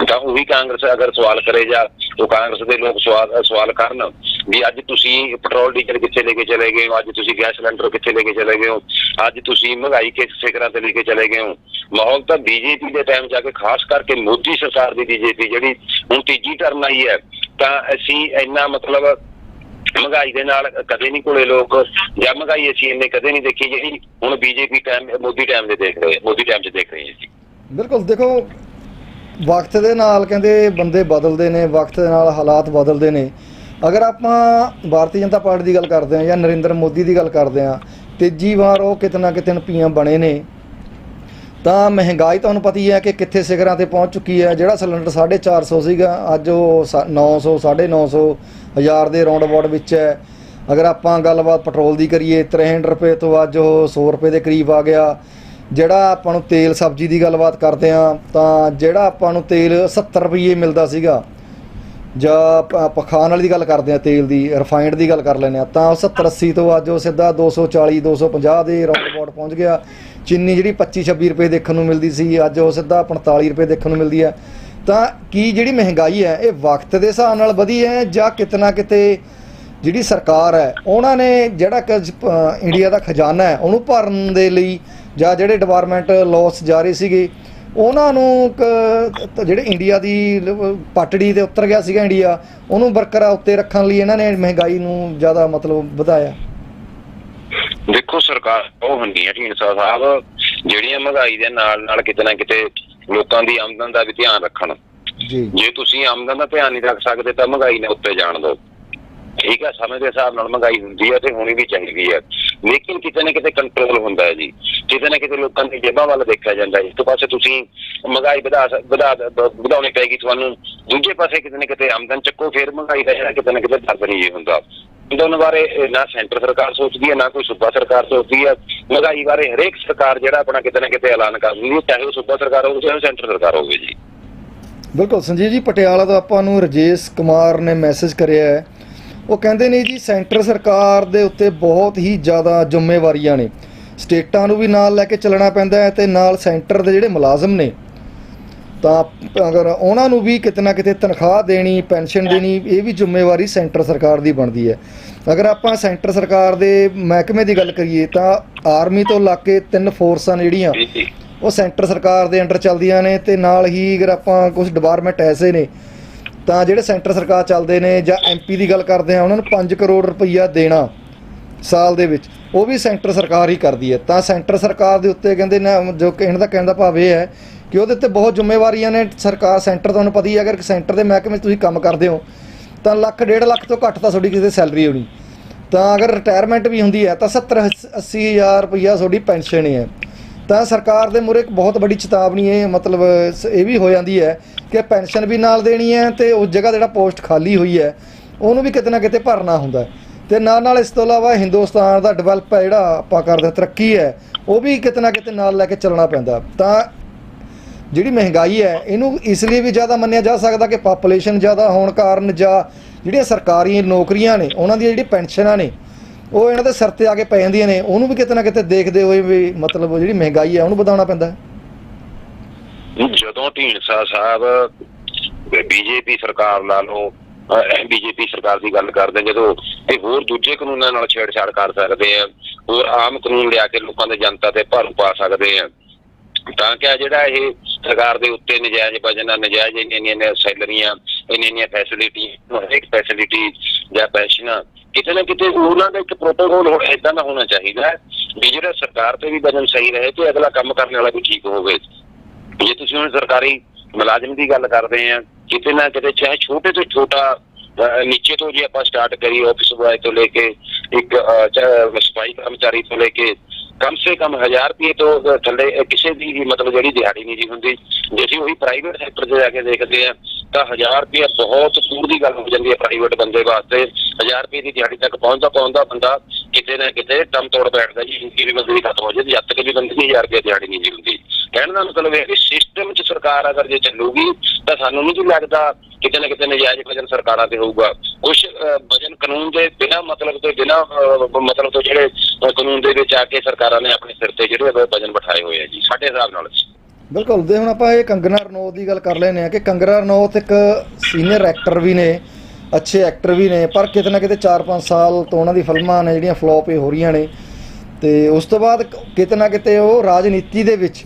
ਤਾਂ ਉਹ ਵੀ ਕਾਂਗਰਸ ਅਗਰ ਸਵਾਲ ਕਰੇ ਜਾਂ ਉਹ ਕਾਂਗਰਸ ਦੇ ਲੋਕ ਸਵਾਲ ਸਵਾਲ ਕਰਨ ਵੀ ਅੱਜ ਤੁਸੀਂ ਪੈਟਰੋਲ, ਡੀਜ਼ਲ ਕਿੱਥੇ ਲੈ ਕੇ ਚਲੇ ਗਏ ਹੋ, ਅੱਜ ਤੁਸੀਂ ਗੈਸ ਸਿਲੰਡਰ ਕਿੱਥੇ ਲੈ ਕੇ ਚਲੇ ਗਏ ਹੋ, ਅੱਜ ਤੁਸੀਂ ਮਹਿੰਗਾਈ ਕਿਸ ਸਿਖਰਾਂ ਤੇ ਲੈ ਕੇ ਚਲੇ ਗਏ ਹੋ। ਮਾਹੌਲ ਤਾਂ ਬੀਜੇਪੀ ਦੇ ਟਾਈਮ ਜਾ ਕੇ ਖਾਸ ਕਰਕੇ ਮੋਦੀ ਸਰਕਾਰ ਦੀ ਬੀਜੇਪੀ ਜਿਹੜੀ ਹੁਣ ਤੀਜੀ ਟਰਮ ਆਈ ਹੈ ਤਾਂ ਅਸੀਂ ਇੰਨਾ ਮਤਲਬ ਮਹਿੰਗਾਈ ਦੇ ਨਾਲ ਕਦੇ ਨਹੀਂ ਕੋਲੇ ਲੋਕ। ਜਾਂ ਮਹਿੰਗਾਈ ਅਸੀਂ ਇੰਨੇ ਕਦੇ ਨਹੀਂ ਦੇਖੀ ਜਿਹੜੀ ਹੁਣ ਬੀਜੇਪੀ ਟਾਈਮ ਮੋਦੀ ਟਾਈਮ ਦੇ ਦੇਖ ਰਹੇ ਮੋਦੀ ਟਾਈਮ 'ਚ ਦੇਖ ਰਹੇ ਹਾਂ ਬਿਲਕੁਲ, ਦੇਖੋ, ਵਕਤ ਦੇ ਨਾਲ ਕਹਿੰਦੇ ਬੰਦੇ ਬਦਲਦੇ ਨੇ, ਵਕਤ ਦੇ ਨਾਲ ਹਾਲਾਤ ਬਦਲਦੇ ਨੇ। ਅਗਰ ਆਪਾਂ ਭਾਰਤੀ ਜਨਤਾ ਪਾਰਟੀ ਦੀ ਗੱਲ ਕਰਦੇ ਹਾਂ ਜਾਂ ਨਰਿੰਦਰ ਮੋਦੀ ਦੀ ਗੱਲ ਕਰਦੇ ਹਾਂ, ਤੀਜੀ ਵਾਰ ਉਹ ਕਿਤੇ ਨਾ ਕਿਤੇ ਪੀਐਮ ਬਣੇ ਨੇ। ਤਾਂ ਮਹਿੰਗਾਈ ਤੁਹਾਨੂੰ ਪਤਾ ਹੀ ਹੈ ਕਿ ਕਿੱਥੇ ਸਿਖਰਾਂ ਤੇ ਪਹੁੰਚ ਚੁੱਕੀ ਹੈ। ਜਿਹੜਾ ਸਿਲੰਡਰ 450 ਸੀਗਾ, ਅੱਜ ਉਹ ਸਾ- 900 950 ਹਜ਼ਾਰ ਦੇ ਰੌਂਡ ਅਬਾਊਟ ਵਿੱਚ ਹੈ। ਅਗਰ ਆਪਾਂ ਗੱਲਬਾਤ ਪੈਟਰੋਲ ਦੀ ਕਰੀਏ 63 ਰੁਪਏ ਤੋਂ ਅੱਜ ਉਹ 100 ਰੁਪਏ ਦੇ ਕਰੀਬ ਆ ਗਿਆ। ਜਿਹੜਾ ਆਪਾਂ ਨੂੰ ਤੇਲ ਸਬਜ਼ੀ ਦੀ ਗੱਲਬਾਤ ਕਰਦੇ ਆ ਤਾਂ ਜਿਹੜਾ ਆਪਾਂ ਨੂੰ ਤੇਲ 70 ਰੁਪਏ ਮਿਲਦਾ ਸੀਗਾ, ਜਾਂ ਪ- ਪਖਾਨ ਵਾਲੀ ਦੀ ਗੱਲ ਕਰਦੇ ਆ ਤੇਲ ਦੀ ਰਿਫਾਈਨਡ ਦੀ ਗੱਲ ਕਰ ਲੈਂਦੇ ਆ ਤਾਂ ਉਹ 70 80 ਤੋਂ ਅੱਜ ਉਹ ਸਿੱਧਾ 240 250 ਦੇ ਰਾਉਂਡ ਅਬਾਊਟ ਪਹੁੰਚ ਗਿਆ। ਚੀਨੀ ਜਿਹੜੀ 25 26 ਰੁਪਏ ਦੇਖਣ ਨੂੰ ਮਿਲਦੀ ਸੀ, ਅੱਜ ਉਹ ਸਿੱਧਾ 45 ਰੁਪਏ ਦੇਖਣ ਨੂੰ ਮਿਲਦੀ ਹੈ। ਤਾਂ ਕੀ ਜਿਹੜੀ ਮਹਿੰਗਾਈ ਹੈ, ਇਹ ਵਕਤ ਦੇ ਹਿਸਾਬ ਨਾਲ ਵਧੀ ਹੈ ਜਾਂ ਕਿਤਨਾ ਕਿਤੇ ਜਿਹੜੀ ਸਰਕਾਰ ਹੈ, ਉਹਨਾਂ ਨੇ ਜਿਹੜਾ ਕਿ ਇੰਡੀਆ ਦਾ ਖਜ਼ਾਨਾ ਹੈ, ਉਹਨੂੰ ਭਰਨ ਦੇ ਲਈ ਜਾਂ ਜਿਹੜੇ ਡਿਪਾਰਟਮੈਂਟ ਲਾਸ ਜਾਰੀ ਸੀਗੇ, ਉਹਨਾਂ ਨੂੰ ਕ- ਜਿਹੜੇ ਇੰਡੀਆ ਦੀ ਲ- ਪਟੜੀ ਤੇ ਉਤਰ ਗਿਆ ਸੀਗਾ ਇੰਡੀਆ, ਉਹਨੂੰ ਬਰਕਰਾਰ ਉੱਤੇ ਰੱਖਣ ਲਈ ਇਹਨਾਂ ਨੇ ਮਹਿੰਗਾਈ ਨੂੰ ਜ਼ਿਆਦਾ ਮਤਲਬ ਵਧਾਇਆ। ਦੇਖੋ ਸਰਕਾਰ ਉਹ ਹੁੰਦੀ ਹੈ ਢੀਂਡਸਾ ਸਾਹਿਬ ਜਿਹੜੀਆਂ ਮਹਿੰਗਾਈ ਦੇ ਨਾਲ ਨਾਲ ਕਿਤੇ ਨਾ ਕਿਤੇ ਲੋਕਾਂ ਦੀ ਆਮਦਨ ਦਾ ਵੀ ਧਿਆਨ ਰੱਖਣ। ਜੀ। ਜੇ ਤੁਸੀਂ ਆਮਦਨ ਦਾ ਧਿਆਨ ਨਹੀਂ ਰੱਖ ਸਕਦੇ ਤਾਂ ਮਹਿੰਗਾਈ ਨੇ ਉੱਤੇ ਜਾਣ ਦਿਓ। ਠੀਕ ਹੈ ਸਮੇਂ ਦੇ ਹਿਸਾਬ ਨਾਲ ਮਹਿੰਗਾਈ ਹੁੰਦੀ ਹੈ ਤੇ ਹੋਣੀ ਵੀ ਚਾਹੀਦੀ ਹੈ ਲੇਕਿਨ ਕਿਤੇ ਨਾ ਕਿਤੇ ਕੰਟਰੋਲ ਹੁੰਦਾ ਹੈ ਜੀ। ਕਿਤੇ ਨਾ ਕਿਤੇ ਲੋਕਾਂ ਦੀ ਜੇਬਾਂ ਵੱਲ ਦੇਖਿਆ ਜਾਂਦਾ ਹੈ। ਇੱਕ ਪਾਸੇ ਤੁਸੀਂ ਮਹਿੰਗਾਈ ਵਧਾ ਵਧਾ ਵਧਾਉਣੀ ਪੈਗੀ ਤੁਹਾਨੂੰ। ਦੂਜੇ ਪਾਸੇ ਕਿਤੇ ਨਾ ਕਿਤੇ ਆਮਦਨ ਚੱਕੋ, ਫਿਰ ਮਹਿੰਗਾਈ ਦਾ ਜਿਹੜਾ ਕਿਤੇ ਨਾ ਕਿਤੇ ਦਰਦ ਨਹੀਂ ਹੁੰਦਾ। ਦੋਨੋਂ ਬਾਰੇ ਨਾ ਸੈਂਟਰ ਸਰਕਾਰ ਸੋਚਦੀ ਹੈ, ਨਾ ਕੋਈ ਸੂਬਾ ਸਰਕਾਰ ਸੋਚਦੀ ਹੈ। ਮਹਿੰਗਾਈ ਬਾਰੇ ਹਰੇਕ ਸਰਕਾਰ ਜਿਹੜਾ ਆਪਣਾ ਕਿਤੇ ਨਾ ਕਿਤੇ ਐਲਾਨ ਕਰ ਦਿੰਦੀ ਹੈ, ਚਾਹੇ ਉਹ ਸੂਬਾ ਸਰਕਾਰ ਹੋਵੇ, ਚਾਹੇ ਸੈਂਟਰ ਸਰਕਾਰ ਹੋਵੇ ਜੀ। ਬਿਲਕੁਲ ਸੰਜੀਵ ਜੀ, ਪਟਿਆਲਾ ਤੋਂ ਆਪਾਂ ਨੂੰ ਰਜੇਸ਼ ਕੁਮਾਰ ਨੇ ਮੈਸੇਜ ਕਰਿਆ ਹੈ। ਉਹ ਕਹਿੰਦੇ ਨੇ ਜੀ, ਸੈਂਟਰ ਸਰਕਾਰ ਦੇ ਉੱਤੇ ਬਹੁਤ ਹੀ ਜ਼ਿਆਦਾ ਜ਼ਿੰਮੇਵਾਰੀਆਂ ਨੇ। ਸਟੇਟਾਂ ਨੂੰ ਵੀ ਨਾਲ ਲੈ ਕੇ ਚੱਲਣਾ ਪੈਂਦਾ ਹੈ ਤੇ ਨਾਲ ਸੈਂਟਰ ਦੇ ਜਿਹੜੇ ਮੁਲਾਜ਼ਮ ਨੇ, ਤਾਂ ਅਗਰ ਉਹਨਾਂ ਨੂੰ ਵੀ ਕਿਤੇ ਨਾ ਕਿਤੇ ਤਨਖਾਹ ਦੇਣੀ, ਪੈਨਸ਼ਨ ਦੇਣੀ, ਇਹ ਵੀ ਜ਼ਿੰਮੇਵਾਰੀ ਸੈਂਟਰ ਸਰਕਾਰ ਦੀ ਬਣਦੀ ਹੈ। ਅਗਰ ਆਪਾਂ ਸੈਂਟਰ ਸਰਕਾਰ ਦੇ ਮਹਿਕਮੇ ਦੀ ਗੱਲ ਕਰੀਏ, ਤਾਂ ਆਰਮੀ ਤੋਂ ਲਾ ਕੇ ਤਿੰਨ ਫੋਰਸਾਂ ਨੇ ਜਿਹੜੀਆਂ, ਉਹ ਸੈਂਟਰ ਸਰਕਾਰ ਦੇ ਅੰਡਰ ਚੱਲਦੀਆਂ ਨੇ ਤੇ ਨਾਲ ਹੀ ਅਗਰ ਆਪਾਂ ਕੁਝ ਡਿਪਾਰਟਮੈਂਟ ਐਸੇ ਨੇ ਤਾਂ ਜਿਹੜੇ ਸੈਂਟਰ ਸਰਕਾਰ ਚੱਲਦੇ ਨੇ ਜਾਂ ਐਮਪੀ ਦੀ ਗੱਲ ਕਰਦੇ ਆ, ਉਹਨਾਂ ਨੂੰ 5 ਕਰੋੜ ਰੁਪਈਆ ਦੇਣਾ ਸਾਲ ਦੇ ਵਿੱਚ। ਉਹ ਵੀ ਸੈਂਟਰ ਸਰਕਾਰ ਹੀ ਕਰਦੀ ਹੈ। ਤਾਂ ਸੈਂਟਰ ਸਰਕਾਰ ਦੇ ਉੱਤੇ ਕਹਿੰਦੇ ਨੇ ਜੋ ਕਹਿਣ ਦਾ ਕਹਿਣ ਦਾ ਭਾਵ ਇਹ ਹੈ ਕਿ ਉਹਦੇ ਉੱਤੇ ਬਹੁਤ ਜ਼ਿੰਮੇਵਾਰੀਆਂ ਨੇ ਸਰਕਾਰ, ਸੈਂਟਰ ਤੁਹਾਨੂੰ ਪਤਾ ਹੀ ਹੈ, ਅਗਰ ਸੈਂਟਰ ਦੇ ਮਹਿਕਮੇ 'ਚ ਤੁਸੀਂ ਕੰਮ ਕਰਦੇ ਹੋ, ਤਾਂ ਲੱਖ, ਡੇਢ ਲੱਖ ਤੋਂ ਘੱਟ ਤਾਂ ਤੁਹਾਡੀ ਕਿਸੇ ਸੈਲਰੀ ਹੋਣੀ। ਤਾਂ ਅਗਰ ਰਿਟਾਇਰਮੈਂਟ ਵੀ ਹੁੰਦੀ ਹੈ, ਤਾਂ 70 80 ਹਜ਼ਾਰ ਰੁਪਈਆ ਤੁਹਾਡੀ ਪੈਨਸ਼ਨ ਹੀ ਹੈ। ਤਾਂ ਸਰਕਾਰ ਦੇ ਮੂਹਰੇ ਇੱਕ ਬਹੁਤ ਵੱਡੀ ਚੇਤਾਵਨੀ ਇਹ ਮਤਲਬ ਸ- ਇਹ ਵੀ ਹੋ ਜਾਂਦੀ ਹੈ ਕਿ ਪੈਨਸ਼ਨ ਵੀ ਨਾਲ ਦੇਣੀ ਹੈ ਤੇ ਉਸ ਜਗ੍ਹਾ ਜਿਹੜਾ ਪੋਸਟ ਖਾਲੀ ਹੋਈ ਹੈ, ਉਹਨੂੰ ਵੀ ਕਿਤੇ ਨਾ ਕਿਤੇ ਭਰਨਾ ਹੁੰਦਾ ਹੈ। ਤੇ ਨਾਲ ਨਾਲ ਇਸ ਤੋਂ ਇਲਾਵਾ ਹਿੰਦੁਸਤਾਨ ਦਾ ਡਿਵੈਲਪ ਹੈ ਜਿਹੜਾ ਆਪਾਂ ਕਰਦੇ ਤਰੱਕੀ ਹੈ, ਉਹ ਵੀ ਕਿਤੇ ਨਾ ਕਿਤੇ ਨਾਲ ਲੈ ਕੇ ਚੱਲਣਾ ਪੈਂਦਾ। ਤਾਂ ਜਿਹੜੀ ਮਹਿੰਗਾਈ ਹੈ, ਇਹਨੂੰ ਇਸ ਲਈ ਵੀ ਜ਼ਿਆਦਾ ਮੰਨਿਆ ਜਾ ਸਕਦਾ ਕਿ ਪਾਪੂਲੇਸ਼ਨ ਜ਼ਿਆਦਾ ਹੋਣ ਕਾਰਨ ਜਾਂ ਜਿਹੜੀਆਂ ਸਰਕਾਰੀ ਨੌਕਰੀਆਂ ਨੇ, ਉਹਨਾਂ ਦੀਆਂ ਜਿਹੜੀ ਪੈਨਸ਼ਨਾਂ ਨੇ ਉਹ ਇਹਨਾਂ ਦੇ ਸਿਰ ਤੇ ਆ ਕੇ ਪੈ ਜਾਂਦੀਆਂ ਨੇ, ਉਹਨੂੰ ਵੀ ਕਿਤੇ ਨਾ ਕਿਤੇ ਦੇਖਦੇ ਹੋਏ ਵੀ ਮਤਲਬ ਉਹ ਜਿਹੜੀ ਮਹਿੰਗਾਈ ਹੈ ਉਹਨੂੰ ਵਧਾਉਣਾ ਪੈਂਦਾ। ਹੈ ਜਦੋਂ ਢੀਂਡਸਾ ਸਾਹਿਬ ਬੀਜੇਪੀ ਸਰਕਾਰ ਨਾਲੋਂ ਬੀਜੇਪੀ ਸਰਕਾਰ ਦੀ ਗੱਲ ਕਰਦੇ ਜਦੋਂ ਤੇ ਹੋਰ ਦੂਜੇ ਕਾਨੂੰਨਾਂ ਨਾਲ ਛੇੜਛਾੜ ਕਰ ਸਕਦੇ ਆ, ਹੋਰ ਆਮ ਕਾਨੂੰਨ ਲਿਆ ਕੇ ਲੋਕਾਂ ਦੇ ਜਨਤਾ ਤੇ ਭਾਰੂ ਪਾ ਸਕਦੇ ਆ, ਤਾਂ ਕਿ ਜਿਹੜਾ ਇਹ ਸਰਕਾਰ ਦੇ ਉੱਤੇ ਨਜਾਇਜ਼ ਵਜਨ, ਨਜਾਇਜ਼ ਇੰਨੀਆਂ ਇੰਨੀਆਂ ਸੈਲਰੀਆਂ ਇੰਨੀਆਂ ਇੰਨੀਆਂ ਫੈਸਿਲਿਟੀ ਹਰੇਕ ਫੈਸਿਲਿਟੀ ਜਾਂ ਪੈਨਸ਼ਨਾਂ ਕਿਤੇ ਨਾ ਕਿਤੇ ਉਹਨਾਂ ਦਾ ਇੱਕ ਪ੍ਰੋਟੋਕੋਲ ਹੋ ਇਦਾਂ ਦਾ ਹੋਣਾ ਚਾਹੀਦਾ ਵੀ ਜਿਹੜਾ ਸਰਕਾਰ ਤੇ ਵੀ ਵਜਨ ਸਹੀ ਰਹੇ ਤੇ ਅਗਲਾ ਕੰਮ ਕਰਨ ਵਾਲਾ ਵੀ ਠੀਕ ਹੋਵੇ। ਜੇ ਤੁਸੀਂ ਹੁਣ ਸਰਕਾਰੀ ਮੁਲਾਜ਼ਮ ਦੀ ਗੱਲ ਕਰਦੇ ਆ, ਕਿਤੇ ਨਾ ਕਿਤੇ ਚਾਹੇ ਛੋਟੇ ਤੋਂ ਛੋਟਾ ਨੀਚੇ ਤੋਂ ਜੇ ਆਪਾਂ ਸਟਾਰਟ ਕਰੀਏ ਆਫਿਸ ਬੁਆਏ ਤੋਂ ਲੈ ਕੇ ਇੱਕ ਸਫ਼ਾਈ ਕਰਮਚਾਰੀ ਤੋਂ ਲੈ ਕੇ ਕਮ ਸੇ ਕਮ 1000 ਰੁਪਏ ਤੋਂ ਥੱਲੇ ਕਿਸੇ ਦੀ ਵੀ ਮਤਲਬ ਜਿਹੜੀ ਦਿਹਾੜੀ ਨਹੀਂ ਜੀ ਹੁੰਦੀ। ਜੇ ਅਸੀਂ ਉਹੀ ਪ੍ਰਾਈਵੇਟ ਸੈਕਟਰ 'ਚ ਜਾ ਕੇ ਦੇਖਦੇ ਆ ਤਾਂ 1000 ਰੁਪਏ ਬਹੁਤ ਦੂਰ ਦੀ ਗੱਲ ਹੋ ਜਾਂਦੀ ਹੈ ਪ੍ਰਾਈਵੇਟ ਬੰਦੇ ਵਾਸਤੇ। 1000 ਰੁਪਏ ਦੀ ਦਿਹਾੜੀ ਤੱਕ ਪਹੁੰਚਦਾ ਪਹੁੰਚਦਾ ਬੰਦਾ ਕਿਤੇ ਨਾ ਕਿਤੇ ਦਮ ਤੋੜ ਬੈਠਦਾ ਜੀ ਜ਼ਿੰਦਗੀ ਵੀ ਬੰਦੇ ਦੀ ਖਤਮ ਹੋ ਜਾਂਦੀ, ਜਦ ਤੱਕ ਵੀ ਬੰਦੇ ਦੀ 1000 ਰੁਪਏ ਦਿਹਾੜੀ ਨਹੀਂ ਜੀ ਹੁੰਦੀ। ਕਹਿਣ ਦਾ ਮਤਲਬ ਇਹ ਕਿ ਸਿਸਟਮ 'ਚ ਸਰਕਾਰ ਅਗਰ ਜੇ ਚੱਲੂਗੀ, ਤਾਂ ਸਾਨੂੰ ਨਹੀਂ ਜੀ ਲੱਗਦਾ ਕਿਤੇ ਨਾ ਕਿਤੇ ਨਜਾਇਜ਼ ਵਜਨ ਸਰਕਾਰਾਂ ਤੇ ਹੋਊਗਾ। ਕੁਝ ਵਜਨ ਕਾਨੂੰਨ ਦੇ ਬਿਨਾ ਮਤਲਬ ਤੋਂ ਬਿਨਾ ਮਤਲਬ ਤੋਂ ਜਿਹੜੇ ਕਾਨੂੰਨ ਦੇ ਵਿੱਚ ਆ ਕੇ ਸਰਕਾਰ ਨੇ ਆਪਣੇ ਸਿਰ ਤੇ ਜਿਹੜੇ ਵਜਨ ਬਿਠਾਏ ਹੋਏ ਆ ਜੀ, ਸਾਡੇ ਹਿਸਾਬ ਨਾਲ। ਬਿਲਕੁਲ ਦੇ ਹੁਣ ਆਪਾਂ ਇਹ ਕੰਗਨਾ ਰਣੌਤ ਦੀ ਗੱਲ ਕਰ ਲੈਨੇ ਆ ਕਿ ਕੰਗਨਾ ਰਣੌਤ ਇੱਕ ਸੀਨੀਅਰ ਐਕਟਰ ਵੀ ਨੇ, ਅੱਛੇ ਐਕਟਰ ਵੀ ਨੇ, ਪਰ ਕਿਤੇ ਨਾ ਕਿਤੇ 4-5 ਸਾਲ ਤੋਂ ਉਹਨਾਂ ਦੀ ਫਿਲਮਾਂ ਨੇ ਜਿਹੜੀਆਂ ਫਲॉप ਹੀ ਹੋ ਰਹੀਆਂ ਨੇ, ਤੇ ਉਸ ਤੋਂ ਬਾਅਦ ਕਿਤੇ ਨਾ ਕਿਤੇ ਉਹ ਰਾਜਨੀਤੀ ਦੇ ਵਿੱਚ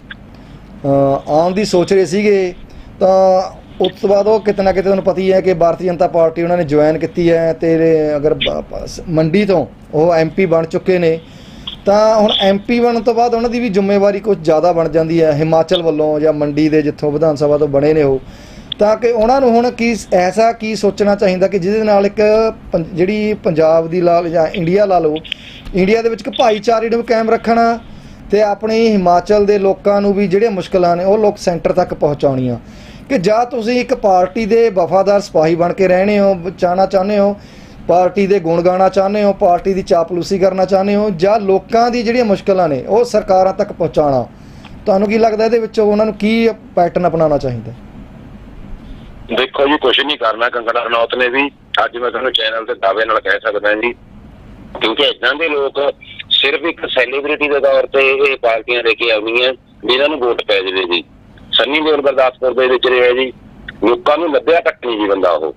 ਆਉਣ ਦੀ ਸੋਚ ਰਹੇ ਸੀਗੇ, ਤਾਂ ਉਸ ਤੋਂ ਬਾਅਦ ਉਹ ਕਿਤੇ ਨਾ ਕਿਤੇ ਤੁਹਾਨੂੰ ਪਤਾ ਹੀ ਹੈ ਕਿ ਭਾਰਤੀ ਜਨਤਾ ਪਾਰਟੀ ਉਹਨਾਂ ਨੇ ਜੁਆਇਨ ਕੀਤੀ ਹੈ ਤੇ ਅਗਰ ਮੰਡੀ ਤੋਂ ਉਹ ਐਮਪੀ ਬਣ ਚੁੱਕੇ ਨੇ ਤਾਂ ਹੁਣ ਐਮਪੀ ਬਣਨ ਤੋਂ ਬਾਅਦ ਉਹਨਾਂ ਦੀ ਵੀ ਜ਼ਿੰਮੇਵਾਰੀ ਕੁਝ ਜ਼ਿਆਦਾ ਬਣ ਜਾਂਦੀ ਹੈ। ਹਿਮਾਚਲ ਵੱਲੋਂ ਜਾਂ ਮੰਡੀ ਦੇ ਜਿੱਥੋਂ ਵਿਧਾਨ ਸਭਾ ਤੋਂ ਬਣੇ ਨੇ ਉਹ। ਤਾਂ ਕਿ ਉਹਨਾਂ ਨੂੰ ਹੁਣ ਕੀ ਐਸਾ ਕੀ ਸੋਚਣਾ ਚਾਹੀਦਾ ਕਿ ਜਿਹਦੇ ਨਾਲ ਇੱਕ ਪੰ- ਜਿਹੜੀ ਪੰਜਾਬ ਦੀ ਲਾ ਜਾਂ ਇੰਡੀਆ ਲਾ ਲਓ, ਇੰਡੀਆ ਦੇ ਵਿੱਚ ਇੱਕ ਭਾਈਚਾਰੇ ਨੂੰ ਕਾਇਮ ਰੱਖਣਾ ਤੇ ਆਪਣੀ ਹਿਮਾਚਲ ਦੇ ਲੋਕਾਂ ਨੂੰ ਵੀ ਜਿਹੜੀਆਂ ਮੁਸ਼ਕਲਾਂ ਨੇ ਉਹ ਲੋਕ ਸੈਂਟਰ ਤੱਕ ਪਹੁੰਚਾਉਣੀਆਂ। ਕਿ ਜਾਂ ਤੁਸੀਂ ਇੱਕ ਪਾਰਟੀ ਦੇ ਵਫਾਦਾਰ ਸਿਪਾਹੀ ਬਣ ਕੇ ਰਹਿਣੇ ਹੋ, ਚਾਹਣਾ ਚਾਹੁੰਦੇ ਹੋ ਪਾਰਟੀ ਦੇ ਗੁਣ ਗਾਣਾ ਚਾਹੁੰਦੇ ਹੋ, ਪਾਰਟੀ ਦੀ ਚਾਪਲੂਸੀ ਕਰਨਾ ਚਾਹੁੰਦੇ ਹੋ ਜਾਂ ਲੋਕਾਂ ਦੀ ਜਿਹੜੀਆਂ ਮੁਸ਼ਕਲਾਂ ਨੇ, ਉਹ ਸਰਕਾਰਾਂ ਤੱਕ ਪਹੁੰਚਾਉਣਾ। ਤੁਹਾਨੂੰ ਕੀ ਲੱਗਦਾ ਇਹਦੇ ਵਿੱਚ ਉਹਨਾਂ ਨੂੰ ਕੀ ਪੈਟਰਨ ਅਪਣਾਉਣਾ ਚਾਹੀਦਾ? ਦੇਖੋ ਜੀ ਕੁਝ ਨਹੀਂ ਕਰਨਾ, ਕੰਗਣਾ ਰਣੌਤ ਨੇ ਵੀ, ਅੱਜ ਮੈਂ ਤੁਹਾਨੂੰ ਚੈਨਲ ਤੇ ਦਾਅਵੇ ਨਾਲ ਕਹਿ ਸਕਦਾ ਜੀ, ਕਿਉਂਕਿ ਇਦਾਂ ਦੇ ਲੋਕ ਸਿਰਫ ਇੱਕ ਸੈਲੀਬ੍ਰਿਟੀ ਦੇ ਤੌਰ ਤੇ ਇਹ ਪਾਰਟੀਆਂ ਲੈ ਕੇ ਆਉਣੀਆਂ ਜਿਨ੍ਹਾਂ ਨੂੰ ਵੋਟ ਪੈ ਜਾਵੇ ਜੀ। ਸੰਨੀ ਦਿਓਲ ਗੁਰਦਾਸਪੁਰ ਦੇ ਵਿੱਚ ਰਿਹਾ ਜੀ, ਲੋਕਾਂ ਨੂੰ ਲੱਭਿਆ ਤੱਕ ਨਹੀਂ ਜੀ ਬੰਦਾ ਉਹ।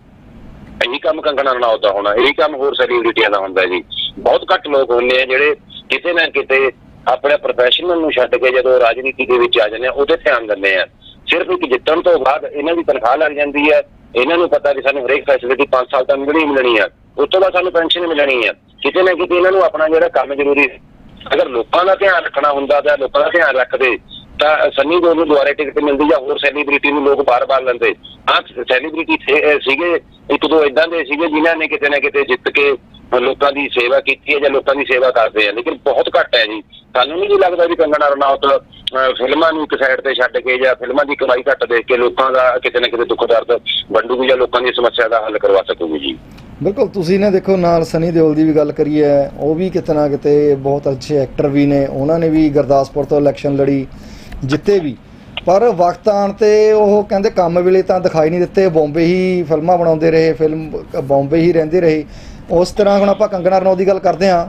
ਇਹੀ ਕੰਮ ਕੰਗਣਾ ਰਣੌਤ ਦਾ ਹੋਣਾ, ਇਹੀ ਕੰਮ ਹੋਰ ਸੈਲੀਬ੍ਰਿਟੀਆਂ ਦਾ ਹੁੰਦਾ ਜੀ। ਬਹੁਤ ਘੱਟ ਲੋਕ ਹੁੰਦੇ ਆ ਜਿਹੜੇ ਕਿਤੇ ਨਾ ਕਿਤੇ ਆਪਣੇ ਪ੍ਰੋਫੈਸ਼ਨਲ ਨੂੰ ਛੱਡ ਕੇ ਜਦੋਂ ਰਾਜਨੀਤੀ ਦੇ ਵਿੱਚ ਆ ਜਾਂਦੇ ਆ, ਉਹਦੇ ਧਿਆਨ ਦਿੰਦੇ ਆ। ਸਿਰਫ ਇੱਕ ਜਿੱਤਣ ਤੋਂ ਬਾਅਦ ਇਹਨਾਂ ਦੀ ਤਨਖਾਹ ਲੱਗ ਜਾਂਦੀ ਹੈ ਇਹਨਾਂ ਨੂੰ ਪਤਾ ਵੀ ਸਾਨੂੰ ਹਰੇਕ ਫੈਸਿਲਿਟੀ 5 ਸਾਲ ਤੱਕ ਮਿਲਣੀ ਮਿਲਣੀ ਆ। ਉਸ ਤੋਂ ਬਾਅਦ ਸਾਨੂੰ ਪੈਨਸ਼ਨ ਮਿਲਣੀ ਆ। ਕਿਤੇ ਨਾ ਕਿਤੇ ਇਹਨਾਂ ਨੂੰ ਆਪਣਾ ਜਿਹੜਾ ਕੰਮ ਜ਼ਰੂਰੀ ਅਗਰ ਲੋਕਾਂ ਦਾ ਧਿਆਨ ਰੱਖਣਾ ਹੁੰਦਾ ਤਾਂ ਲੋਕਾਂ ਦਾ ਧਿਆਨ ਰੱਖਦੇ ਤਾਂ ਸੰਨੀ ਦਿਓਲ ਨੂੰ ਦੁਆਰੇ ਟਿਕਟ ਮਿਲਦੀ ਜਾਂ ਹੋਰ ਸੈਲੀਬ੍ਰਿਟੀ ਨੂੰ ਲੋਕ ਬਾਰ-ਬਾਰ ਲੈਂਦੇ। ਹਾਂ ਸੈਲੀਬ੍ਰਿਟੀ ਸੀਗੇ, ਇੱਕ ਦੋ ਇਦਾਂ ਦੇ ਸੀਗੇ ਜਿਨ੍ਹਾਂ ਨੇ ਕਿਤੇ ਨਾ ਕਿਤੇ ਜਿੱਤ ਕੇ ਲੋਕਾਂ ਦੀ ਸੇਵਾ ਕੀਤੀ ਹੈ ਜਾਂ ਲੋਕਾਂ ਦੀ ਸੇਵਾ ਕਰਦੇ ਆ। ਲੇਕਿਨ ਬਹੁਤ ਘੱਟ ਹੈ ਜੀ। ਸਾਨੂੰ ਨਹੀਂ ਲੱਗਦਾ ਵੀ ਕੰਗਣਾ ਰਣੌਤ ਫਿਲਮਾਂ ਨੂੰ ਇੱਕ ਸਾਈਡ ਤੇ ਛੱਡ ਕੇ ਜਾਂ ਫਿਲਮਾਂ ਦੀ ਕਮਾਈ ਘੱਟ ਦੇਖ ਕੇ ਲੋਕਾਂ ਦਾ ਕਿਤੇ ਨਾ ਕਿਤੇ ਦੁੱਖ ਦਰਦ ਵੰਡੂਗੀ ਜਾਂ ਲੋਕਾਂ ਦੀ ਸਮੱਸਿਆ ਦਾ ਹੱਲ ਕਰਵਾ ਸਕੂਗੀ ਜੀ। ਬਿਲਕੁਲ, ਤੁਸੀਂ ਨੇ ਦੇਖੋ ਨਾਲ ਸਨੀ ਦਿਓਲ ਦੀ ਵੀ ਗੱਲ ਕਰੀਏ ਉਹ ਵੀ ਕਿਤੇ ਨਾ ਕਿਤੇ ਬਹੁਤ ਅੱਛੇ ਐਕਟਰ ਵੀ ਨੇ। ਉਹਨਾਂ ਨੇ ਵੀ ਗੁਰਦਾਸਪੁਰ ਤੋਂ ਇਲੈਕਸ਼ਨ ਲੜੀ। ਜਿੱਤੇ ਵੀ। ਪਰ ਵਕਤ ਆਣ ਤੇ ਉਹ ਕਹਿੰਦੇ ਕੰਮ ਵੇਲੇ ਤਾਂ ਦਿਖਾਈ ਨਹੀਂ ਦਿੱਤੇ। ਬੰਬੇ ਹੀ ਫਿਲਮਾਂ ਬਣਾਉਂਦੇ ਰਹੇ, ਫਿਲਮ ਬੰਬੇ ਹੀ ਰਹਿੰਦੇ ਰਹੇ। ਉਸ ਤਰ੍ਹਾਂ ਹੁਣ ਆਪਾਂ ਕੰਗਣਾ ਰਣੌਤ ਦੀ ਗੱਲ ਕਰਦੇ ਹਾਂ,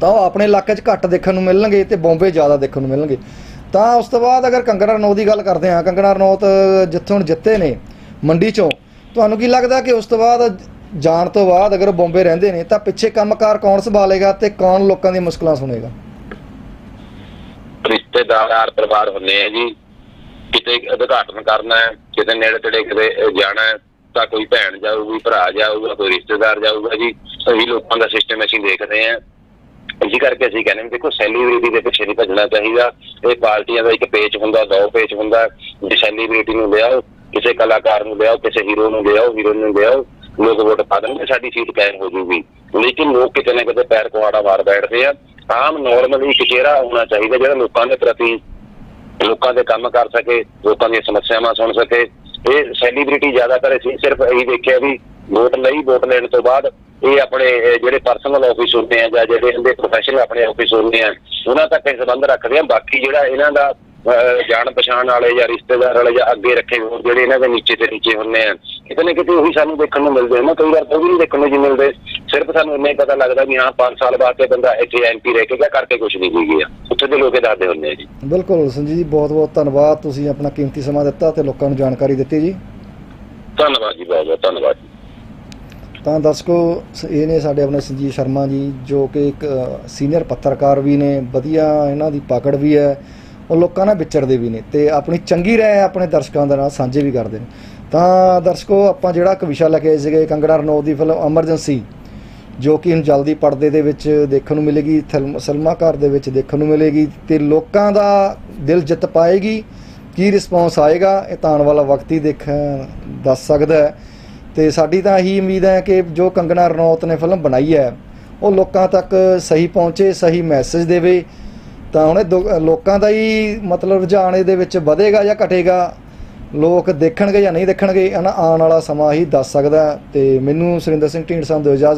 ਤਾਂ ਉਹ ਆਪਣੇ ਇਲਾਕੇ 'ਚ ਘੱਟ ਦੇਖਣ ਨੂੰ ਮਿਲਣਗੇ ਤੇ ਬੰਬੇ ਜ਼ਿਆਦਾ ਦੇਖਣ ਨੂੰ ਮਿਲਣਗੇ। ਤਾਂ ਉਸ ਤੋਂ ਬਾਅਦ ਅਗਰ ਕੰਗਣਾ ਰਣੌਤ ਦੀ ਗੱਲ ਕਰਦੇ ਹਾਂ, ਕੰਗਣਾ ਰਣੌਤ ਜਿੱਥੋਂ ਹੁਣ ਜਿੱਤੇ ਨੇ ਮੰਡੀ 'ਚੋਂ, ਤੁਹਾਨੂੰ ਕੀ ਲੱਗਦਾ ਕਿ ਉਸ ਤੋਂ ਬਾਅਦ ਜਾਣ ਤੋਂ ਬਾਅਦ ਅਗਰ ਉਹ ਬੰਬੇ ਰਹਿੰਦੇ ਨੇ ਤਾਂ ਪਿੱਛੇ ਕੰਮਕਾਰ ਕੌਣ ਸੰਭਾਲੇਗਾ ਤੇ ਕੌਣ ਲੋਕਾਂ ਦੀਆਂ ਮੁਸ਼ਕਲਾਂ ਸੁਣੇਗਾ? ਰਿਸ਼ਤੇਦਾਰ ਪਰਿਵਾਰ ਹੁੰਦੇ ਆ ਜੀ। ਕਿਤੇ ਉਦਘਾਟਨ ਕਰਨਾ ਹੈ, ਕਿਤੇ ਨੇੜੇ ਤੇੜੇ ਕਿਤੇ ਜਾਣਾ ਹੈ, ਤਾਂ ਕੋਈ ਭੈਣ ਜਾਊਗੀ, ਭਰਾ ਜਾਊਗਾ, ਕੋਈ ਰਿਸ਼ਤੇਦਾਰ ਜਾਊਗਾ ਜੀ। ਇਹੀ ਲੋਕਾਂ ਦਾ ਸਿਸਟਮ ਅਸੀਂ ਦੇਖਦੇ ਹਾਂ। ਇਸੇ ਕਰਕੇ ਅਸੀਂ ਕਹਿੰਦੇ ਦੇਖੋ ਸੈਲੀਬ੍ਰਿਟੀ ਦੇ ਪਿੱਛੇ ਨਹੀਂ ਭੱਜਣਾ ਚਾਹੀਦਾ। ਇਹ ਪਾਰਟੀਆਂ ਦਾ ਇੱਕ ਪੇਜ ਹੁੰਦਾ, ਦੋ ਪੇਜ ਹੁੰਦਾ। ਜੇ ਸੈਲੀਬ੍ਰਿਟੀ ਨੂੰ ਲਿਆਓ ਕਿਸੇ ਕਲਾਕਾਰ ਨੂੰ ਲਿਆਓ ਕਿਸੇ ਹੀਰੋ ਨੂੰ ਲਿਆਓ ਹੀਰੋਇਨ ਨੂੰ ਲਿਆਓ ਲੋਕ ਵੋਟ ਪਾ ਦੇਣਗੇ, ਸਾਡੀ ਸੀਟ ਕਾਇਮ ਹੋ ਜੂਗੀ। ਲੇਕਿਨ ਲੋਕ ਕਿਤੇ ਨਾ ਕਿਤੇ ਪੈਰ ਕੁਹਾੜਾ ਮਾਰ ਬੈਠਦੇ ਆ। ਆਮ ਨਾਰਮਲੀ ਇੱਕ ਚਿਹਰਾ ਹੋਣਾ ਚਾਹੀਦਾ ਜਿਹੜਾ ਲੋਕਾਂ ਦੇ ਪ੍ਰਤੀ, ਲੋਕਾਂ ਦੇ ਕੰਮ ਕਰ ਸਕੇ, ਲੋਕਾਂ ਦੀਆਂ ਸਮੱਸਿਆਵਾਂ ਸੁਣ ਸਕੇ। ਇਹ ਸੈਲੀਬ੍ਰਿਟੀ ਜ਼ਿਆਦਾਤਰ ਅਸੀਂ ਸਿਰਫ ਇਹੀ ਦੇਖਿਆ ਵੀ ਵੋਟ ਲਈ ਵੋਟ ਲੈਣ ਤੋਂ ਬਾਅਦ ਇਹ ਆਪਣੇ ਜਿਹੜੇ ਪਰਸਨਲ ਆਫਿਸ ਹੁੰਦੇ ਆ ਜਾਂ ਜਿਹੜੇ ਇਹਦੇ ਪ੍ਰੋਫੈਸ਼ਨਲ ਆਪਣੇ ਆਫਿਸ ਹੁੰਦੇ ਆ, ਉਹਨਾਂ ਤੱਕ ਇਹ ਸੰਬੰਧ ਰੱਖਦੇ ਆ। ਬਾਕੀ ਜਿਹੜਾ ਇਹਨਾਂ ਦਾ ਜਾਣ ਪਛਾਣ ਵਾਲੇ ਜਾਂ ਰਿਸ਼ਤੇਦਾਰ ਵਾਲੇ ਜਾਂ ਅੱਗੇ ਰੱਖੇ ਹੋਰ ਜਿਹੜੇ ਇਹਨਾਂ ਦੇ ਨੀਚੇ ਤੇ ਨੀਚੇ ਹੁੰਦੇ ਆ ਕਿਤੇ ਨਾ ਕਿਤੇ ਉਹੀ ਸਾਨੂੰ ਦੇਖਣ ਨੂੰ ਮਿਲਦੇ ਨੇ ਕਈ ਵਾਰ ਤਾਂ ਉਹ ਵੀ ਨਹੀਂ ਦੇਖਣ ਨੂੰ ਜੀ ਮਿਲਦੇ। ਸਿਰਫ ਸਾਨੂੰ ਇੰਨਾ ਹੀ ਪਤਾ ਲੱਗਦਾ ਵੀ ਹਾਂ 5 ਸਾਲ ਬਾਅਦ ਤੇ ਬੰਦਾ ਇੱਥੇ ਐਮਪੀ ਰਹਿ ਕੇ ਕਿਆ ਕਰਕੇ ਕੁਝ ਨਹੀਂ ਕੀ ਗਿਆ ਉੱਥੇ ਦੇ ਲੋਕ ਦੱਸਦੇ ਹੁੰਦੇ ਆ ਜੀ। ਬਿਲਕੁਲ ਸੰਜੀਤ ਜੀ ਬਹੁਤ ਬਹੁਤ ਧੰਨਵਾਦ। ਤੁਸੀਂ ਆਪਣਾ ਕੀਮਤੀ ਸਮਾਂ ਦਿੱਤਾ ਤੇ ਲੋਕਾਂ ਨੂੰ ਜਾਣਕਾਰੀ ਦਿੱਤੀ ਜੀ। ਧੰਨਵਾਦ ਜੀ ਬਹੁਤ ਬਹੁਤ ਧੰਨਵਾਦ ਜੀ। ਤਾਂ ਦਰਸ਼ਕੋ ਇਹ ਨੇ ਸਾਡੇ ਆਪਣੇ ਸੰਜੀਤ ਸ਼ਰਮਾ ਜੀ ਜੋ ਕਿ ਇੱਕ ਸੀਨੀਅਰ ਪੱਤਰਕਾਰ ਵੀ ਨੇ ਵਧੀਆ ਇਹਨਾਂ ਦੀ ਪਕੜ ਵੀ ਹੈ। ਉਹ ਲੋਕਾਂ ਨਾਲ ਵਿਚਰਦੇ ਵੀ ਨੇ ਤੇ ਆਪਣੀ ਚੰਗੀ ਰਾਏ ਆਪਣੇ ਦਰਸ਼ਕਾਂ ਦੇ ਨਾਲ ਸਾਂਝੇ ਵੀ ਕਰਦੇ ਨੇ। ਤਾਂ ਦਰਸ਼ਕੋ, ਆਪਾਂ ਜਿਹੜਾ ਇੱਕ ਵਿਸ਼ਾ ਲੈ ਕੇ ਆਏ ਸੀਗੇ ਕੰਗੜਾ ਰਣੌਤ ਦੀ ਫਿਲਮ ਐਮਰਜੈਂਸੀ ਜੋ ਕਿ ਹੁਣ ਜਲਦੀ ਪਰਦੇ ਦੇ ਵਿੱਚ ਦੇਖਣ ਨੂੰ ਮਿਲੇਗੀ ਫਿਲਮ ਸਿਨੇਮਾ ਘਰ ਦੇ ਵਿੱਚ ਦੇਖਣ ਨੂੰ ਮਿਲੇਗੀ ਤੇ ਲੋਕਾਂ ਦਾ ਦਿਲ ਜਿੱਤ ਪਾਏਗੀ। ਕੀ ਰਿਸਪੌਂਸ ਆਏਗਾ, ਇਹ ਤਾਂ ਆਉਣ ਵਾਲਾ ਵਕਤ ਹੀ ਦੇਖ, ਦੱਸ ਸਕਦਾ ਹੈ। ਤੇ ਸਾਡੀ ਤਾਂ ਇਹੀ ਉਮੀਦ ਹੈ ਕਿ ਜੋ ਕੰਗਣਾ ਰਣੌਤ ਨੇ ਫਿਲਮ ਬਣਾਈ ਹੈ, ਉਹ ਲੋਕਾਂ ਤੱਕ ਸਹੀ ਪਹੁੰਚੇ, ਸਹੀ ਮੈਸੇਜ ਦੇਵੇ। ਤਾਂ ਹੁਣ ਇਹ ਦੋ- ਲੋਕਾਂ ਦਾ ਹੀ ਮਤਲਬ ਰੁਝਾਨ ਇਹਦੇ ਵਿੱਚ ਵਧੇਗਾ ਜਾਂ ਘਟੇਗਾ, ਲੋਕ ਦੇਖਣਗੇ ਜਾਂ ਨਹੀਂ ਦੇਖਣਗੇ ਇਹ ਨਾ ਆਉਣ ਵਾਲਾ ਸਮਾਂ ਹੀ ਦੱਸ ਸਕਦਾ ਹੈ। ਤੇ ਮੈਨੂੰ ਸੁਰਿੰਦਰ ਸਿੰਘ ਢੀਂਡਸਾ ਨੂੰ ਦਿਓ ਇਜਾਜ਼ਤ